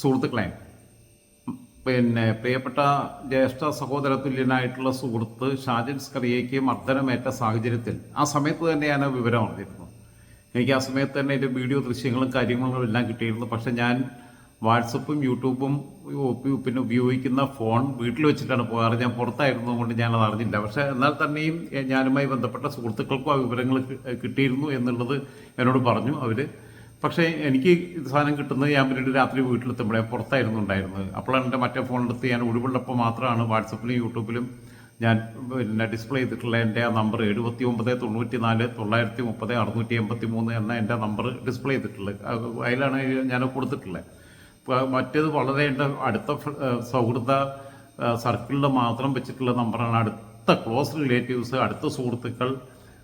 സുഹൃത്തുക്കളെ പിന്നെ പ്രിയപ്പെട്ട ജ്യേഷ്ഠ സഹോദര തുല്യനായിട്ടുള്ള സുഹൃത്ത് ഷാജൻ സ്കറിയയ്ക്ക് മർദ്ദനമേറ്റ സാഹചര്യത്തിൽ ആ സമയത്ത് തന്നെ ഞാൻ വിവരം അറിഞ്ഞിരുന്നു. എനിക്ക് ആ സമയത്ത് തന്നെ എന്റെ വീഡിയോ ദൃശ്യങ്ങളും കാര്യങ്ങളും എല്ലാം കിട്ടിയിരുന്നു. പക്ഷെ ഞാൻ വാട്സപ്പും യൂട്യൂബും പിന്നെ ഉപയോഗിക്കുന്ന ഫോൺ വീട്ടിൽ വെച്ചിട്ടാണ് പോകാറ്. ഞാൻ പുറത്തായിരുന്നു കൊണ്ട് ഞാനത് അറിഞ്ഞില്ല. പക്ഷെ എന്നാൽ തന്നെയും ഞാനുമായി ബന്ധപ്പെട്ട സുഹൃത്തുക്കൾക്കും ആ വിവരങ്ങൾ കിട്ടിയിരുന്നു എന്നുള്ളത് എന്നോട് പറഞ്ഞു. അവർ പക്ഷേ എനിക്ക് സാധനം കിട്ടുന്നത് ഞാൻ പിന്നീട് രാത്രി വീട്ടിലെത്തുമ്പോഴേ പുറത്തായിരുന്നു ഉണ്ടായിരുന്നത്. അപ്പോഴാണ് എന്റെ മറ്റേ ഫോണെടുത്ത് ഞാൻ ഒഴിവുള്ളപ്പോൾ മാത്രമാണ് വാട്സപ്പിലും യൂട്യൂബിലും ഞാൻ പിന്നെ ഡിസ്പ്ലേ ചെയ്തിട്ടുള്ള എന്റെ ആ നമ്പർ എഴുപത്തി ഒമ്പത് തൊണ്ണൂറ്റി നാല് തൊള്ളായിരത്തി മുപ്പത് അറുന്നൂറ്റി എൺപത്തി മൂന്ന് എന്ന എന്റെ നമ്പർ ഡിസ്പ്ലേ ചെയ്തിട്ടുള്ളത് അത് അതിലാണ് ഞാൻ കൊടുത്തിട്ടുള്ളത്. മറ്റേത് വളരെ എന്റെ അടുത്ത സൗഹൃദ സർക്കിളിൽ മാത്രം വെച്ചിട്ടുള്ള നമ്പറാണ്. അടുത്ത ക്ലോസ് റിലേറ്റീവ്സ് അടുത്ത സുഹൃത്തുക്കൾ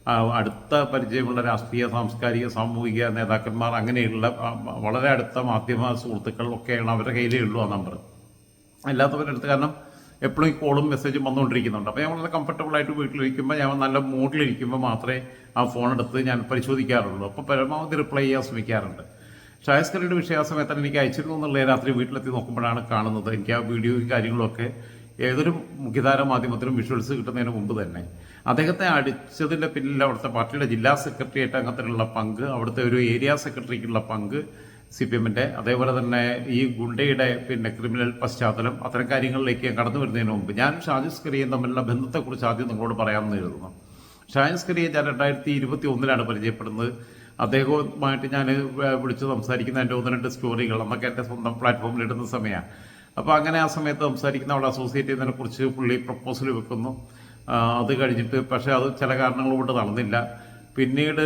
അടുത്ത പരിചയമുള്ള രാഷ്ട്രീയ സാംസ്കാരിക സാമൂഹിക നേതാക്കന്മാർ അങ്ങനെയുള്ള വളരെ അടുത്ത മാധ്യമ സുഹൃത്തുക്കൾ ഒക്കെയാണ് അവരുടെ കയ്യിലേ ഉള്ളൂ ആ നമ്പർ. അല്ലാത്തവരുടെ അടുത്ത് കാരണം എപ്പോഴും ഈ കോളും മെസ്സേജും വന്നുകൊണ്ടിരിക്കുന്നുണ്ട്. അപ്പോൾ ഞാൻ വളരെ കംഫർട്ടബിൾ ആയിട്ട് വീട്ടിലിരിക്കുമ്പോൾ ഞാൻ നല്ല മൂഡിലിരിക്കുമ്പോൾ മാത്രമേ ആ ഫോൺ എടുത്ത് ഞാൻ പരിശോധിക്കാറുള്ളൂ. അപ്പോൾ പരമാവധി റിപ്ലൈ ചെയ്യാൻ ശ്രമിക്കാറുണ്ട്. ഷായസ്കറിയുടെ വിഷയ ആ സമയത്താണ് എനിക്ക് അയച്ചിരുന്നു എന്നുള്ള രാത്രി വീട്ടിലെത്തി നോക്കുമ്പോഴാണ് കാണുന്നത്. എനിക്ക് ആ വീഡിയോയും കാര്യങ്ങളൊക്കെ ഏതൊരു മുഖ്യധാര മാധ്യമത്തിലും വിഷ്വൽസ് കിട്ടുന്നതിന് മുമ്പ് തന്നെ. അദ്ദേഹത്തെ അടിച്ചതിന്റെ പിന്നിൽ അവിടുത്തെ പാർട്ടിയുടെ ജില്ലാ സെക്രട്ടേറിയറ്റ് അംഗത്തിനുള്ള പങ്ക് അവിടുത്തെ ഒരു ഏരിയ സെക്രട്ടറിക്കുള്ള പങ്ക് സി പി എമ്മിന്റെ അതേപോലെ തന്നെ ഈ ഗുണ്ടയുടെ പിന്നെ ക്രിമിനൽ പശ്ചാത്തലം അത്തരം കാര്യങ്ങളിലേക്ക് കടന്നു വരുന്നതിന് മുമ്പ് ഞാൻ ഷാജിസ് കറിയും തമ്മിലുള്ള ബന്ധത്തെക്കുറിച്ച് ആദ്യം നിങ്ങളോട് പറയാമെന്ന് കരുതുന്നു. ഷാജിസ് കറിയെ ഞാൻ രണ്ടായിരത്തി ഇരുപത്തി ഒന്നിലാണ് പരിചയപ്പെടുന്നത്. അദ്ദേഹവുമായിട്ട് ഞാൻ വിളിച്ച് സംസാരിക്കുന്ന എന്റെ ഒന്ന് രണ്ട് സ്റ്റോറികൾ അന്നൊക്കെ എന്റെ സ്വന്തം പ്ലാറ്റ്ഫോമിൽ ഇടുന്ന സമയമാണ്. അപ്പോൾ അങ്ങനെ ആ സമയത്ത് സംസാരിക്കുന്ന അവിടെ അസോസിയേറ്റ് ചെയ്യുന്നതിനെ കുറിച്ച് പുള്ളി പ്രപ്പോസൽ വെക്കുന്നു. അത് കഴിഞ്ഞിട്ട് പക്ഷേ അത് ചില കാരണങ്ങൾ കൊണ്ട് നടന്നില്ല. പിന്നീട്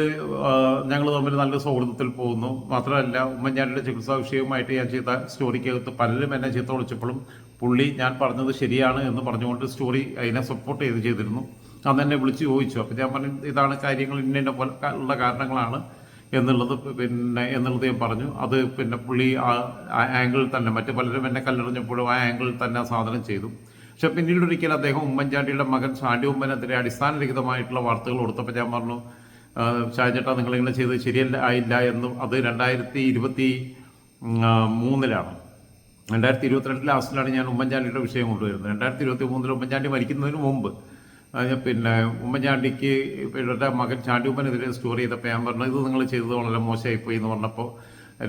ഞങ്ങൾ തമ്മിൽ നല്ല സൗഹൃദത്തിൽ പോകുന്നു. മാത്രമല്ല ഉമ്മൻചാണ്ടിയുടെ ചികിത്സാ വിഷയവുമായിട്ട് ഞാൻ ചെയ്ത സ്റ്റോറിക്കകത്ത് പലരും എന്നെ ചീത്ത വിളിച്ചപ്പോഴും പുള്ളി ഞാൻ പറഞ്ഞത് ശരിയാണ് എന്ന് പറഞ്ഞുകൊണ്ട് സ്റ്റോറി അതിനെ സപ്പോർട്ട് ചെയ്ത് ചെയ്തിരുന്നു. അന്ന് എന്നെ വിളിച്ച് ചോദിച്ചു. അപ്പോൾ ഞാൻ പറഞ്ഞു ഇതാണ് കാര്യങ്ങൾ ഇന്ന ഇന്ന ഉള്ള കാരണങ്ങളാണ്. എന്നുള്ളത് പിന്നെ എന്നുള്ളത് ഞാൻ പറഞ്ഞു. അത് പിന്നെ പുള്ളി ആ ആംഗിളിൽ തന്നെ മറ്റു പലരും എന്നെ കല്ലെറിഞ്ഞപ്പോഴും ആ ആംഗിളിൽ തന്നെ സാധനം ചെയ്തു. പക്ഷെ പിന്നീട് ഒരിക്കൽ അദ്ദേഹം ഉമ്മൻചാണ്ടിയുടെ മകൻ ഷാൻഡി ഉമ്മനെതിരെ അടിസ്ഥാനരഹിതമായിട്ടുള്ള വാർത്തകൾ കൊടുത്തപ്പോൾ ഞാൻ പറഞ്ഞു ഷാജേട്ടാ നിങ്ങളിങ്ങനെ ചെയ്തത് ശരിയല്ല ആയില്ല എന്നും അത് രണ്ടായിരത്തി ഇരുപത്തി മൂന്നിലാണ്. രണ്ടായിരത്തി ഇരുപത്തിരണ്ട് ലാസ്റ്റിലാണ് ഞാൻ ഉമ്മൻചാണ്ടിയുടെ വിഷയം കൊണ്ടുവരുന്നത്. രണ്ടായിരത്തി ഇരുപത്തി മൂന്നിൽ ഉമ്മൻചാണ്ടി മരിക്കുന്നതിന് മുമ്പ് പിന്നെ ഉമ്മൻചാണ്ടിക്ക് ഇവരുടെ മകൻ ചാണ്ടി ഉമ്മനെതിരെ സ്റ്റോറി ചെയ്തപ്പോൾ ഞാൻ പറഞ്ഞു ഇത് നിങ്ങൾ ചെയ്തത് വളരെ മോശമായിപ്പോയി എന്ന് പറഞ്ഞപ്പോൾ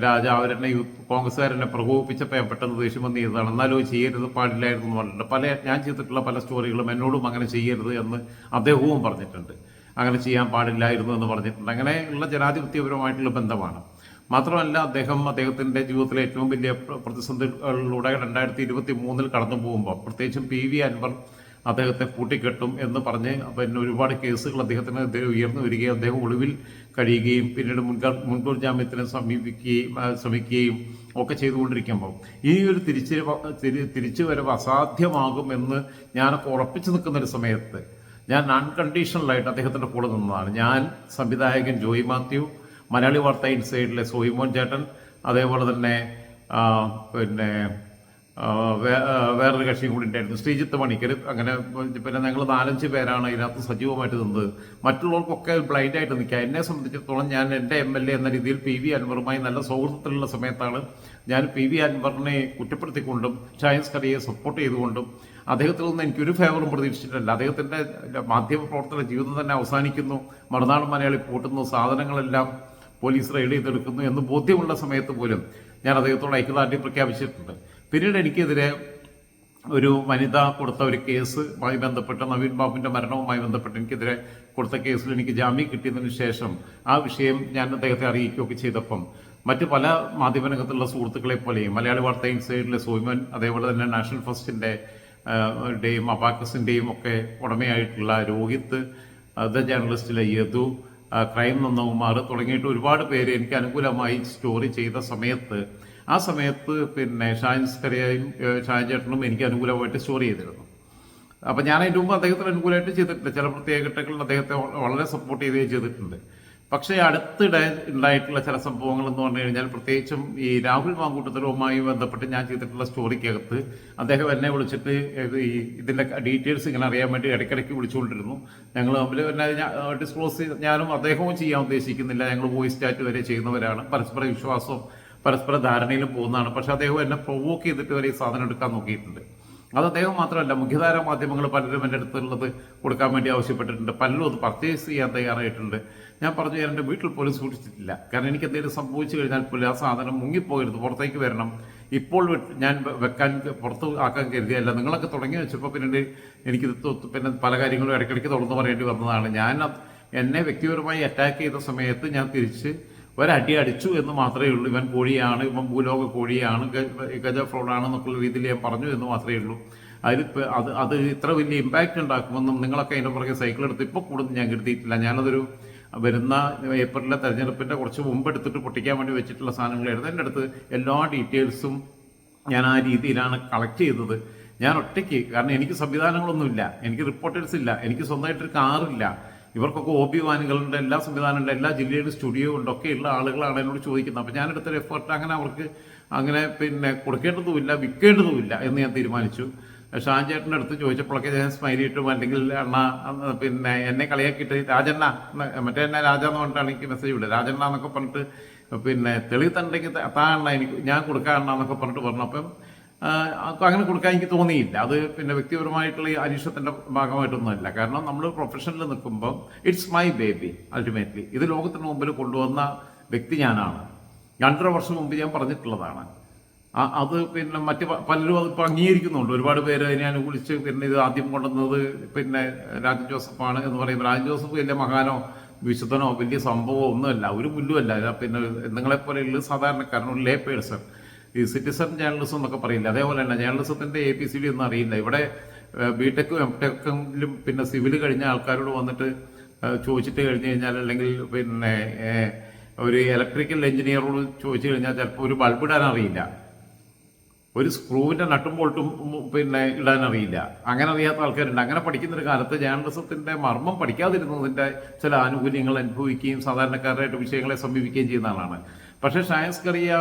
രാജ അവരെന്നെ യൂത്ത് കോൺഗ്രസ്സുകാരെന്നെ പ്രകോപിപ്പിച്ചപ്പോൾ ഞാൻ പെട്ടെന്ന് ദേഷ്യം വന്ന് ചെയ്തതാണ്. എന്നാലും ചെയ്യരുത് പാടില്ലായിരുന്നു എന്ന് പറഞ്ഞിട്ടുണ്ട് പല ഞാൻ ചെയ്തിട്ടുള്ള പല സ്റ്റോറികളും എന്നോടും അങ്ങനെ ചെയ്യരുത് എന്ന് അദ്ദേഹവും പറഞ്ഞിട്ടുണ്ട്. അങ്ങനെ ചെയ്യാൻ പാടില്ലായിരുന്നു എന്ന് പറഞ്ഞിട്ടുണ്ട്. അങ്ങനെയുള്ള ജനാധിപത്യപരമായിട്ടുള്ള ബന്ധമാണ്. മാത്രമല്ല അദ്ദേഹം അദ്ദേഹത്തിന്റെ ജീവിതത്തിലെ ഏറ്റവും വലിയ പ്രതിസന്ധികളിലൂടെ രണ്ടായിരത്തി ഇരുപത്തി മൂന്നിൽ കടന്നു പോകുമ്പോൾ പ്രത്യേകിച്ചും പി വി അൻവർ അദ്ദേഹത്തെ കൂട്ടിക്കെട്ടും എന്ന് പറഞ്ഞ് പിന്നെ ഒരുപാട് കേസുകൾ അദ്ദേഹത്തിന് ഉയർന്നു വരികയും അദ്ദേഹം ഒളിവിൽ കഴിയുകയും പിന്നീട് മുൻകാ മുൻകൂർ ജാമ്യത്തിന് സമീപിക്കുകയും ശ്രമിക്കുകയും ഒക്കെ ചെയ്തുകൊണ്ടിരിക്കുമ്പോൾ ഈ ഒരു തിരിച്ചു തിരിച്ചു വരവ് അസാധ്യമാകുമെന്ന് ഞാനൊക്കെ ഉറപ്പിച്ചു നിൽക്കുന്നൊരു സമയത്ത് ഞാൻ അൺകണ്ടീഷണലായിട്ട് അദ്ദേഹത്തിന്റെ കൂടെ നിന്നതാണ്. ഞാൻ സംവിധായകൻ ജോയി മാത്യു മലയാളി വാർത്ത ഇൻസൈഡിലെ സോയിമോൻ ചേട്ടൻ അതേപോലെ തന്നെ പിന്നെ വേറൊരു കക്ഷിയും കൂടി ഉണ്ടായിരുന്നു. ശ്രീജിത്ത് പണിക്കർ അങ്ങനെ പിന്നെ ഞങ്ങൾ നാലഞ്ച് പേരാണ് ഇതിനകത്ത് സജീവമായിട്ട് നിന്നത്. മറ്റുള്ളവർക്കൊക്കെ ബ്ലൈൻഡായിട്ട് നിൽക്കുക. എന്നെ സംബന്ധിച്ചിടത്തോളം ഞാൻ എന്റെ എം എൽ എ എന്ന രീതിയിൽ പി വി അൻവറുമായി നല്ല സൗഹൃദത്തിലുള്ള സമയത്താണ് ഞാൻ പി വി അൻവറിനെ കുറ്റപ്പെടുത്തിക്കൊണ്ടും ഷായൻസ് കറിയെ സപ്പോർട്ട് ചെയ്തുകൊണ്ടും അദ്ദേഹത്തിൽ നിന്ന് എനിക്കൊരു ഫേവറും പ്രതീക്ഷിച്ചിട്ടില്ല. അദ്ദേഹത്തിന്റെ മാധ്യമ പ്രവർത്തന ജീവിതം തന്നെ അവസാനിക്കുന്നു. മറുനാട് മലയാളി പൂട്ടുന്നു. സാധനങ്ങളെല്ലാം പോലീസ് റെയ്ഡ് ചെയ്തെടുക്കുന്നു എന്ന് ബോധ്യമുള്ള സമയത്ത് പോലും ഞാൻ അദ്ദേഹത്തോട് ഐക്യദാർഢ്യം പ്രഖ്യാപിച്ചിട്ടുണ്ട്. പിന്നീട് എനിക്കെതിരെ ഒരു വനിത കൊടുത്ത ഒരു കേസുമായി ബന്ധപ്പെട്ട് നവീൻ ബാബുവിന്റെ മരണവുമായി ബന്ധപ്പെട്ട് എനിക്കെതിരെ കൊടുത്ത കേസിൽ എനിക്ക് ജാമ്യം കിട്ടിയതിന് ശേഷം ആ വിഷയം ഞാൻ അദ്ദേഹത്തെ അറിയിക്കുകയൊക്കെ ചെയ്തപ്പം മറ്റ് പല മാധ്യമരംഗത്തുള്ള സുഹൃത്തുക്കളെ പോലെയും മലയാളി വാർത്ത ഇൻസൈഡിലെ സോയ്മൻ അതേപോലെ തന്നെ നാഷണൽ ഫസ്റ്റിന്റെ ടെയും അബാക്കസിന്റെയും ഒക്കെ ഉടമയായിട്ടുള്ള രോഹിത് ദ ജേർണലിസ്റ്റിലെ യദു ക്രൈം നന്ദകുമാർ തുടങ്ങിയിട്ട് ഒരുപാട് പേര് എനിക്ക് അനുകൂലമായി സ്റ്റോറി ചെയ്ത സമയത്ത് ആ സമയത്ത് പിന്നെ ഷാൻസ് കരയും ഷാൻ ചേട്ടനും എനിക്ക് അനുകൂലമായിട്ട് സ്റ്റോറി ചെയ്തിരുന്നു. അപ്പം ഞാൻ അതിന്റെ മുമ്പ് അദ്ദേഹത്തിന് അനുകൂലമായിട്ട് ചെയ്തിട്ടുണ്ട്. ചില പ്രത്യേക ഘട്ടങ്ങളിൽ അദ്ദേഹത്തെ വളരെ സപ്പോർട്ട് ചെയ്യുകയും ചെയ്തിട്ടുണ്ട്. പക്ഷേ അടുത്തിടെ ഉണ്ടായിട്ടുള്ള ചില സംഭവങ്ങൾ എന്ന് പറഞ്ഞു കഴിഞ്ഞാൽ പ്രത്യേകിച്ചും ഈ രാഹുൽ മാങ്കൂട്ടത്തിലുമായി ബന്ധപ്പെട്ട് ഞാൻ ചെയ്തിട്ടുള്ള സ്റ്റോറിക്കകത്ത് അദ്ദേഹം എന്നെ വിളിച്ചിട്ട് ഈ ഇതിന്റെ ഡീറ്റെയിൽസ് ഇങ്ങനെ അറിയാൻ വേണ്ടി ഇടയ്ക്കിടയ്ക്ക് വിളിച്ചുകൊണ്ടിരുന്നു. ഞങ്ങൾ തമ്മിൽ പിന്നെ ഡിസ്ക്ലോസ് ഞാനും അദ്ദേഹവും ചെയ്യാൻ ഉദ്ദേശിക്കുന്നില്ല. ഞങ്ങൾ വോയിസ് ചാറ്റ് വരെ ചെയ്യുന്നവരാണ്. പരസ്പര വിശ്വാസവും പരസ്പര ധാരണയിലും പോകുന്നതാണ്. പക്ഷെ അദ്ദേഹം എന്നെ പ്രൊവോക്ക് ചെയ്തിട്ട് വരെ ഈ സാധനം എടുക്കാൻ നോക്കിയിട്ടുണ്ട്. അത് അദ്ദേഹം മാത്രമല്ല മുഖ്യധാര മാധ്യമങ്ങൾ പലരും എന്റെ അടുത്തുള്ളത് കൊടുക്കാൻ വേണ്ടി ആവശ്യപ്പെട്ടിട്ടുണ്ട്. പലരും അത് പർച്ചേസ് ചെയ്യാൻ തയ്യാറായിട്ടുണ്ട്. ഞാൻ പറഞ്ഞു എന്റെ വീട്ടിൽ പോലും സൂക്ഷിച്ചിട്ടില്ല. കാരണം എനിക്ക് എന്തെങ്കിലും സംഭവിച്ചു കഴിഞ്ഞാൽ പോലും ആ സാധനം മുങ്ങിപ്പോകരുത്. പുറത്തേക്ക് വരണം. ഇപ്പോൾ ഞാൻ വെക്കാൻ പുറത്ത് ആക്കാൻ കരുതിയല്ല. നിങ്ങളൊക്കെ തുടങ്ങി വെച്ചപ്പോൾ പിന്നീട് എനിക്കിത് പിന്നെ പല കാര്യങ്ങളും ഇടയ്ക്കിടയ്ക്ക് തുറന്നു പറയേണ്ടി വന്നതാണ്. ഞാൻ എന്നെ വ്യക്തിപരമായി അറ്റാക്ക് ചെയ്ത സമയത്ത് ഞാൻ തിരിച്ച് ഒരടി അടിച്ചു എന്ന് മാത്രമേ ഉള്ളൂ. ഇവൻ കോഴിയാണ് ഇവൻ ഭൂലോക കോഴിയാണ് ഗജ ഫ്രോഡാണ് എന്നൊക്കെയുള്ള രീതിയിൽ ഞാൻ പറഞ്ഞു എന്ന് മാത്രമേ ഉള്ളൂ. അതിൽ അത് അത് ഇത്ര വലിയ ഇമ്പാക്റ്റ് ഉണ്ടാക്കുമെന്നും നിങ്ങളൊക്കെ അതിന്റെ പുറകെ സൈക്കിൾ എടുത്ത് ഇപ്പോൾ കൂടുതൽ ഞാൻ കരുതിയിട്ടില്ല ഞാനതൊരു വരുന്ന ഏപ്രിലിലെ തെരഞ്ഞെടുപ്പിന്റെ കുറച്ച് മുമ്പ് എടുത്തിട്ട് പൊട്ടിക്കാൻ വേണ്ടി വെച്ചിട്ടുള്ള സാധനങ്ങളായിരുന്നു. എന്റെ അടുത്ത് എല്ലാ ഡീറ്റെയിൽസും ഞാൻ ആ രീതിയിലാണ് കളക്ട് ചെയ്തത്. ഞാൻ ഒറ്റയ്ക്ക് കാരണം എനിക്ക് സംവിധാനങ്ങളൊന്നുമില്ല. എനിക്ക് റിപ്പോർട്ടേഴ്സ് ഇല്ല. എനിക്ക് സ്വന്തമായിട്ടൊരു കാറില്ല ഇവർക്കൊക്കെ ഒ ബി വാനുകളുണ്ട് എല്ലാ സംവിധാനമുണ്ട് എല്ലാ ജില്ലയിലും സ്റ്റുഡിയോ ഉണ്ട് ഉള്ള ആളുകളാണ് എന്നോട് ചോദിക്കുന്നത്. അപ്പോൾ ഞാനെടുത്തൊരു എഫേർട്ട് അങ്ങനെ അവർക്ക് അങ്ങനെ പിന്നെ കൊടുക്കേണ്ടതുമില്ല വിൽക്കേണ്ടതുമില്ല എന്ന് ഞാൻ തീരുമാനിച്ചു. ഷാൻ ചേട്ടന്റെ അടുത്ത് ചോദിച്ചപ്പോഴൊക്കെ ഞാൻ സ്മൈലി ഇട്ടും അല്ലെങ്കിൽ അണ്ണ പിന്നെ എന്നെ കളിയാക്കിയിട്ട് രാജണ്ണ മറ്റേ എന്നെ രാജ എന്ന് പറഞ്ഞിട്ടാണ് എനിക്ക് മെസ്സേജ് വിടുക രാജണ്ണ എന്നൊക്കെ പറഞ്ഞിട്ട് പിന്നെ തെളിവ് തണ്ടെങ്കിൽ താ എനിക്ക് ഞാൻ കൊടുക്കാണ്ണ എന്നൊക്കെ പറഞ്ഞിട്ട് പറഞ്ഞു. അപ്പൊ അങ്ങനെ കൊടുക്കാൻ എനിക്ക് തോന്നിയില്ല. അത് പിന്നെ വ്യക്തിപരമായിട്ടുള്ള ഈ അരീക്ഷത്തിന്റെ ഭാഗമായിട്ടൊന്നുമല്ല. കാരണം നമ്മൾ പ്രൊഫഷനിൽ നിൽക്കുമ്പോൾ ഇറ്റ്സ് മൈ ബേബി അൾട്ടിമേറ്റ്ലി ഇത് ലോകത്തിന് മുമ്പിൽ കൊണ്ടുവന്ന വ്യക്തി ഞാനാണ്. രണ്ടര വർഷം മുമ്പ് ഞാൻ പറഞ്ഞിട്ടുള്ളതാണ്. അത് പിന്നെ മറ്റ് പലരും അത് ഇപ്പം അംഗീകരിക്കുന്നുണ്ട്. ഒരുപാട് പേര് അതിനെ അനുകൂലിച്ച് പിന്നെ ഇത് ആദ്യം കൊണ്ടുവന്നത് പിന്നെ രാജൻ ജോസഫാണ് എന്ന് പറയുമ്പോൾ രാജൻ ജോസഫ് വലിയ മഹാനോ വിശുദ്ധനോ വലിയ സംഭവമോ ഒന്നുമല്ല. ഒരു മുല്ലുമല്ല. പിന്നെ നിങ്ങളെപ്പോലെയുള്ള സാധാരണക്കാരൻ ഒരു ലേ പേഴ്സൺ ഈ സിറ്റിസൺ ജേർണലിസം എന്നൊക്കെ പറയില്ല? അതേപോലെ തന്നെ ജേർണലിസത്തിന്റെ എ പി സി ഡി ഒന്നും അറിയില്ല. ഇവിടെ ബി ടെക്കും എം ടെക്കിലും പിന്നെ സിവിൽ കഴിഞ്ഞ ആൾക്കാരോട് വന്നിട്ട് ചോദിച്ചിട്ട് കഴിഞ്ഞ് കഴിഞ്ഞാൽ അല്ലെങ്കിൽ പിന്നെ ഒരു ഇലക്ട്രിക്കൽ എഞ്ചിനീയറോട് ചോദിച്ചു കഴിഞ്ഞാൽ ചിലപ്പോൾ ഒരു ബൾബ് ഇടാൻ അറിയില്ല. ഒരു സ്ക്രൂവിന്റെ നട്ടും ബോൾട്ടും പിന്നെ ഇടാൻ അറിയില്ല. അങ്ങനെ അറിയാത്ത ആൾക്കാരുണ്ട്. അങ്ങനെ പഠിക്കുന്ന ഒരു കാലത്ത് ജേർണലിസത്തിന്റെ മർമ്മം പഠിക്കാതിരുന്നതിന്റെ ചില ആനുകൂല്യങ്ങൾ അനുഭവിക്കുകയും സാധാരണക്കാരായിട്ട് വിഷയങ്ങളെ സമീപിക്കുകയും ചെയ്യുന്ന ആളാണ്. പക്ഷേ ഷയൻസ് കറിയ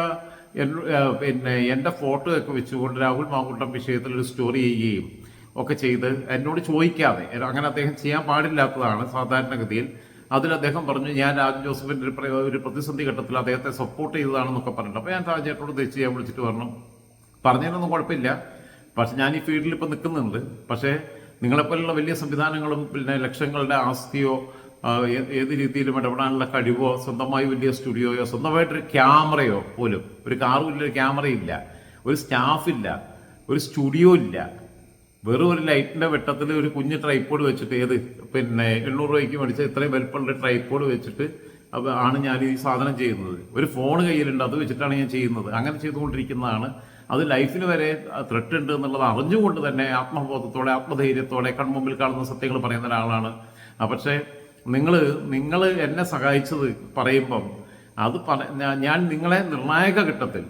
പിന്നെ എന്റെ ഫോട്ടോ ഒക്കെ വെച്ചുകൊണ്ട് രാഹുൽ മാങ്കുട്ടം വിഷയത്തിൽ ഒരു സ്റ്റോറി ചെയ്യുകയും ഒക്കെ ചെയ്ത് എന്നോട് ചോദിക്കാതെ. അങ്ങനെ അദ്ദേഹം ചെയ്യാൻ പാടില്ലാത്തതാണ് സാധാരണഗതിയിൽ. അതിൽ അദ്ദേഹം പറഞ്ഞു ഞാൻ രാജു ജോസഫിന്റെ ഒരു ഒരു പ്രതിസന്ധി ഘട്ടത്തിൽ അദ്ദേഹത്തെ സപ്പോർട്ട് ചെയ്തതാണെന്നൊക്കെ പറഞ്ഞിട്ട് അപ്പോൾ ഞാൻ രാജേട്ടനോട് തിരിച്ച് ഞാൻ വിളിച്ചിട്ട് പറഞ്ഞു. പറഞ്ഞതിനൊന്നും കുഴപ്പമില്ല. പക്ഷെ ഞാൻ ഈ ഫീൽഡിൽ ഇപ്പോൾ നിൽക്കുന്നുണ്ട്. പക്ഷേ നിങ്ങളെപ്പോലുള്ള വലിയ സംവിധാനങ്ങളും പിന്നെ ലക്ഷങ്ങളുടെ ആസ്തിയോ ഏത് രീതിയിലും ഇടപെടാനുള്ള കഴിവോ സ്വന്തമായി വലിയ സ്റ്റുഡിയോയോ സ്വന്തമായിട്ടൊരു ക്യാമറയോ പോലും ഒരു കാറും ഇല്ല ഒരു ക്യാമറയില്ല ഒരു സ്റ്റാഫില്ല ഒരു സ്റ്റുഡിയോ ഇല്ല. വെറും ഒരു ലൈറ്റിന്റെ വെട്ടത്തിൽ ഒരു കുഞ്ഞ് ട്രൈപ്പോഡ് വെച്ചിട്ട് ഏത് പിന്നെ എണ്ണൂറ് രൂപയ്ക്ക് മേടിച്ച ഇത്രയും വലുപ്പമുള്ള ട്രൈപ്പോഡ് വെച്ചിട്ട് ആണ് ഞാൻ ഈ സാധനം ചെയ്യുന്നത്. ഒരു ഫോൺ കയ്യിലുണ്ട് അത് വെച്ചിട്ടാണ് ഞാൻ ചെയ്യുന്നത്. അങ്ങനെ ചെയ്തുകൊണ്ടിരിക്കുന്നതാണ്. അത് ലൈഫിന് വരെ ത്രെട്ട് ഉണ്ട് എന്നുള്ളത് അറിഞ്ഞുകൊണ്ട് തന്നെ ആത്മബോധത്തോടെ ആത്മധൈര്യത്തോടെ കൺമുമ്പിൽ കാണുന്ന സത്യങ്ങൾ പറയുന്ന ഒരാളാണ്. പക്ഷേ നിങ്ങൾ നിങ്ങൾ എന്നെ സഹായിച്ചത് പറയുമ്പം അത് പറ ഞാൻ നിങ്ങളെ നിർണായക ഘട്ടത്തിൽ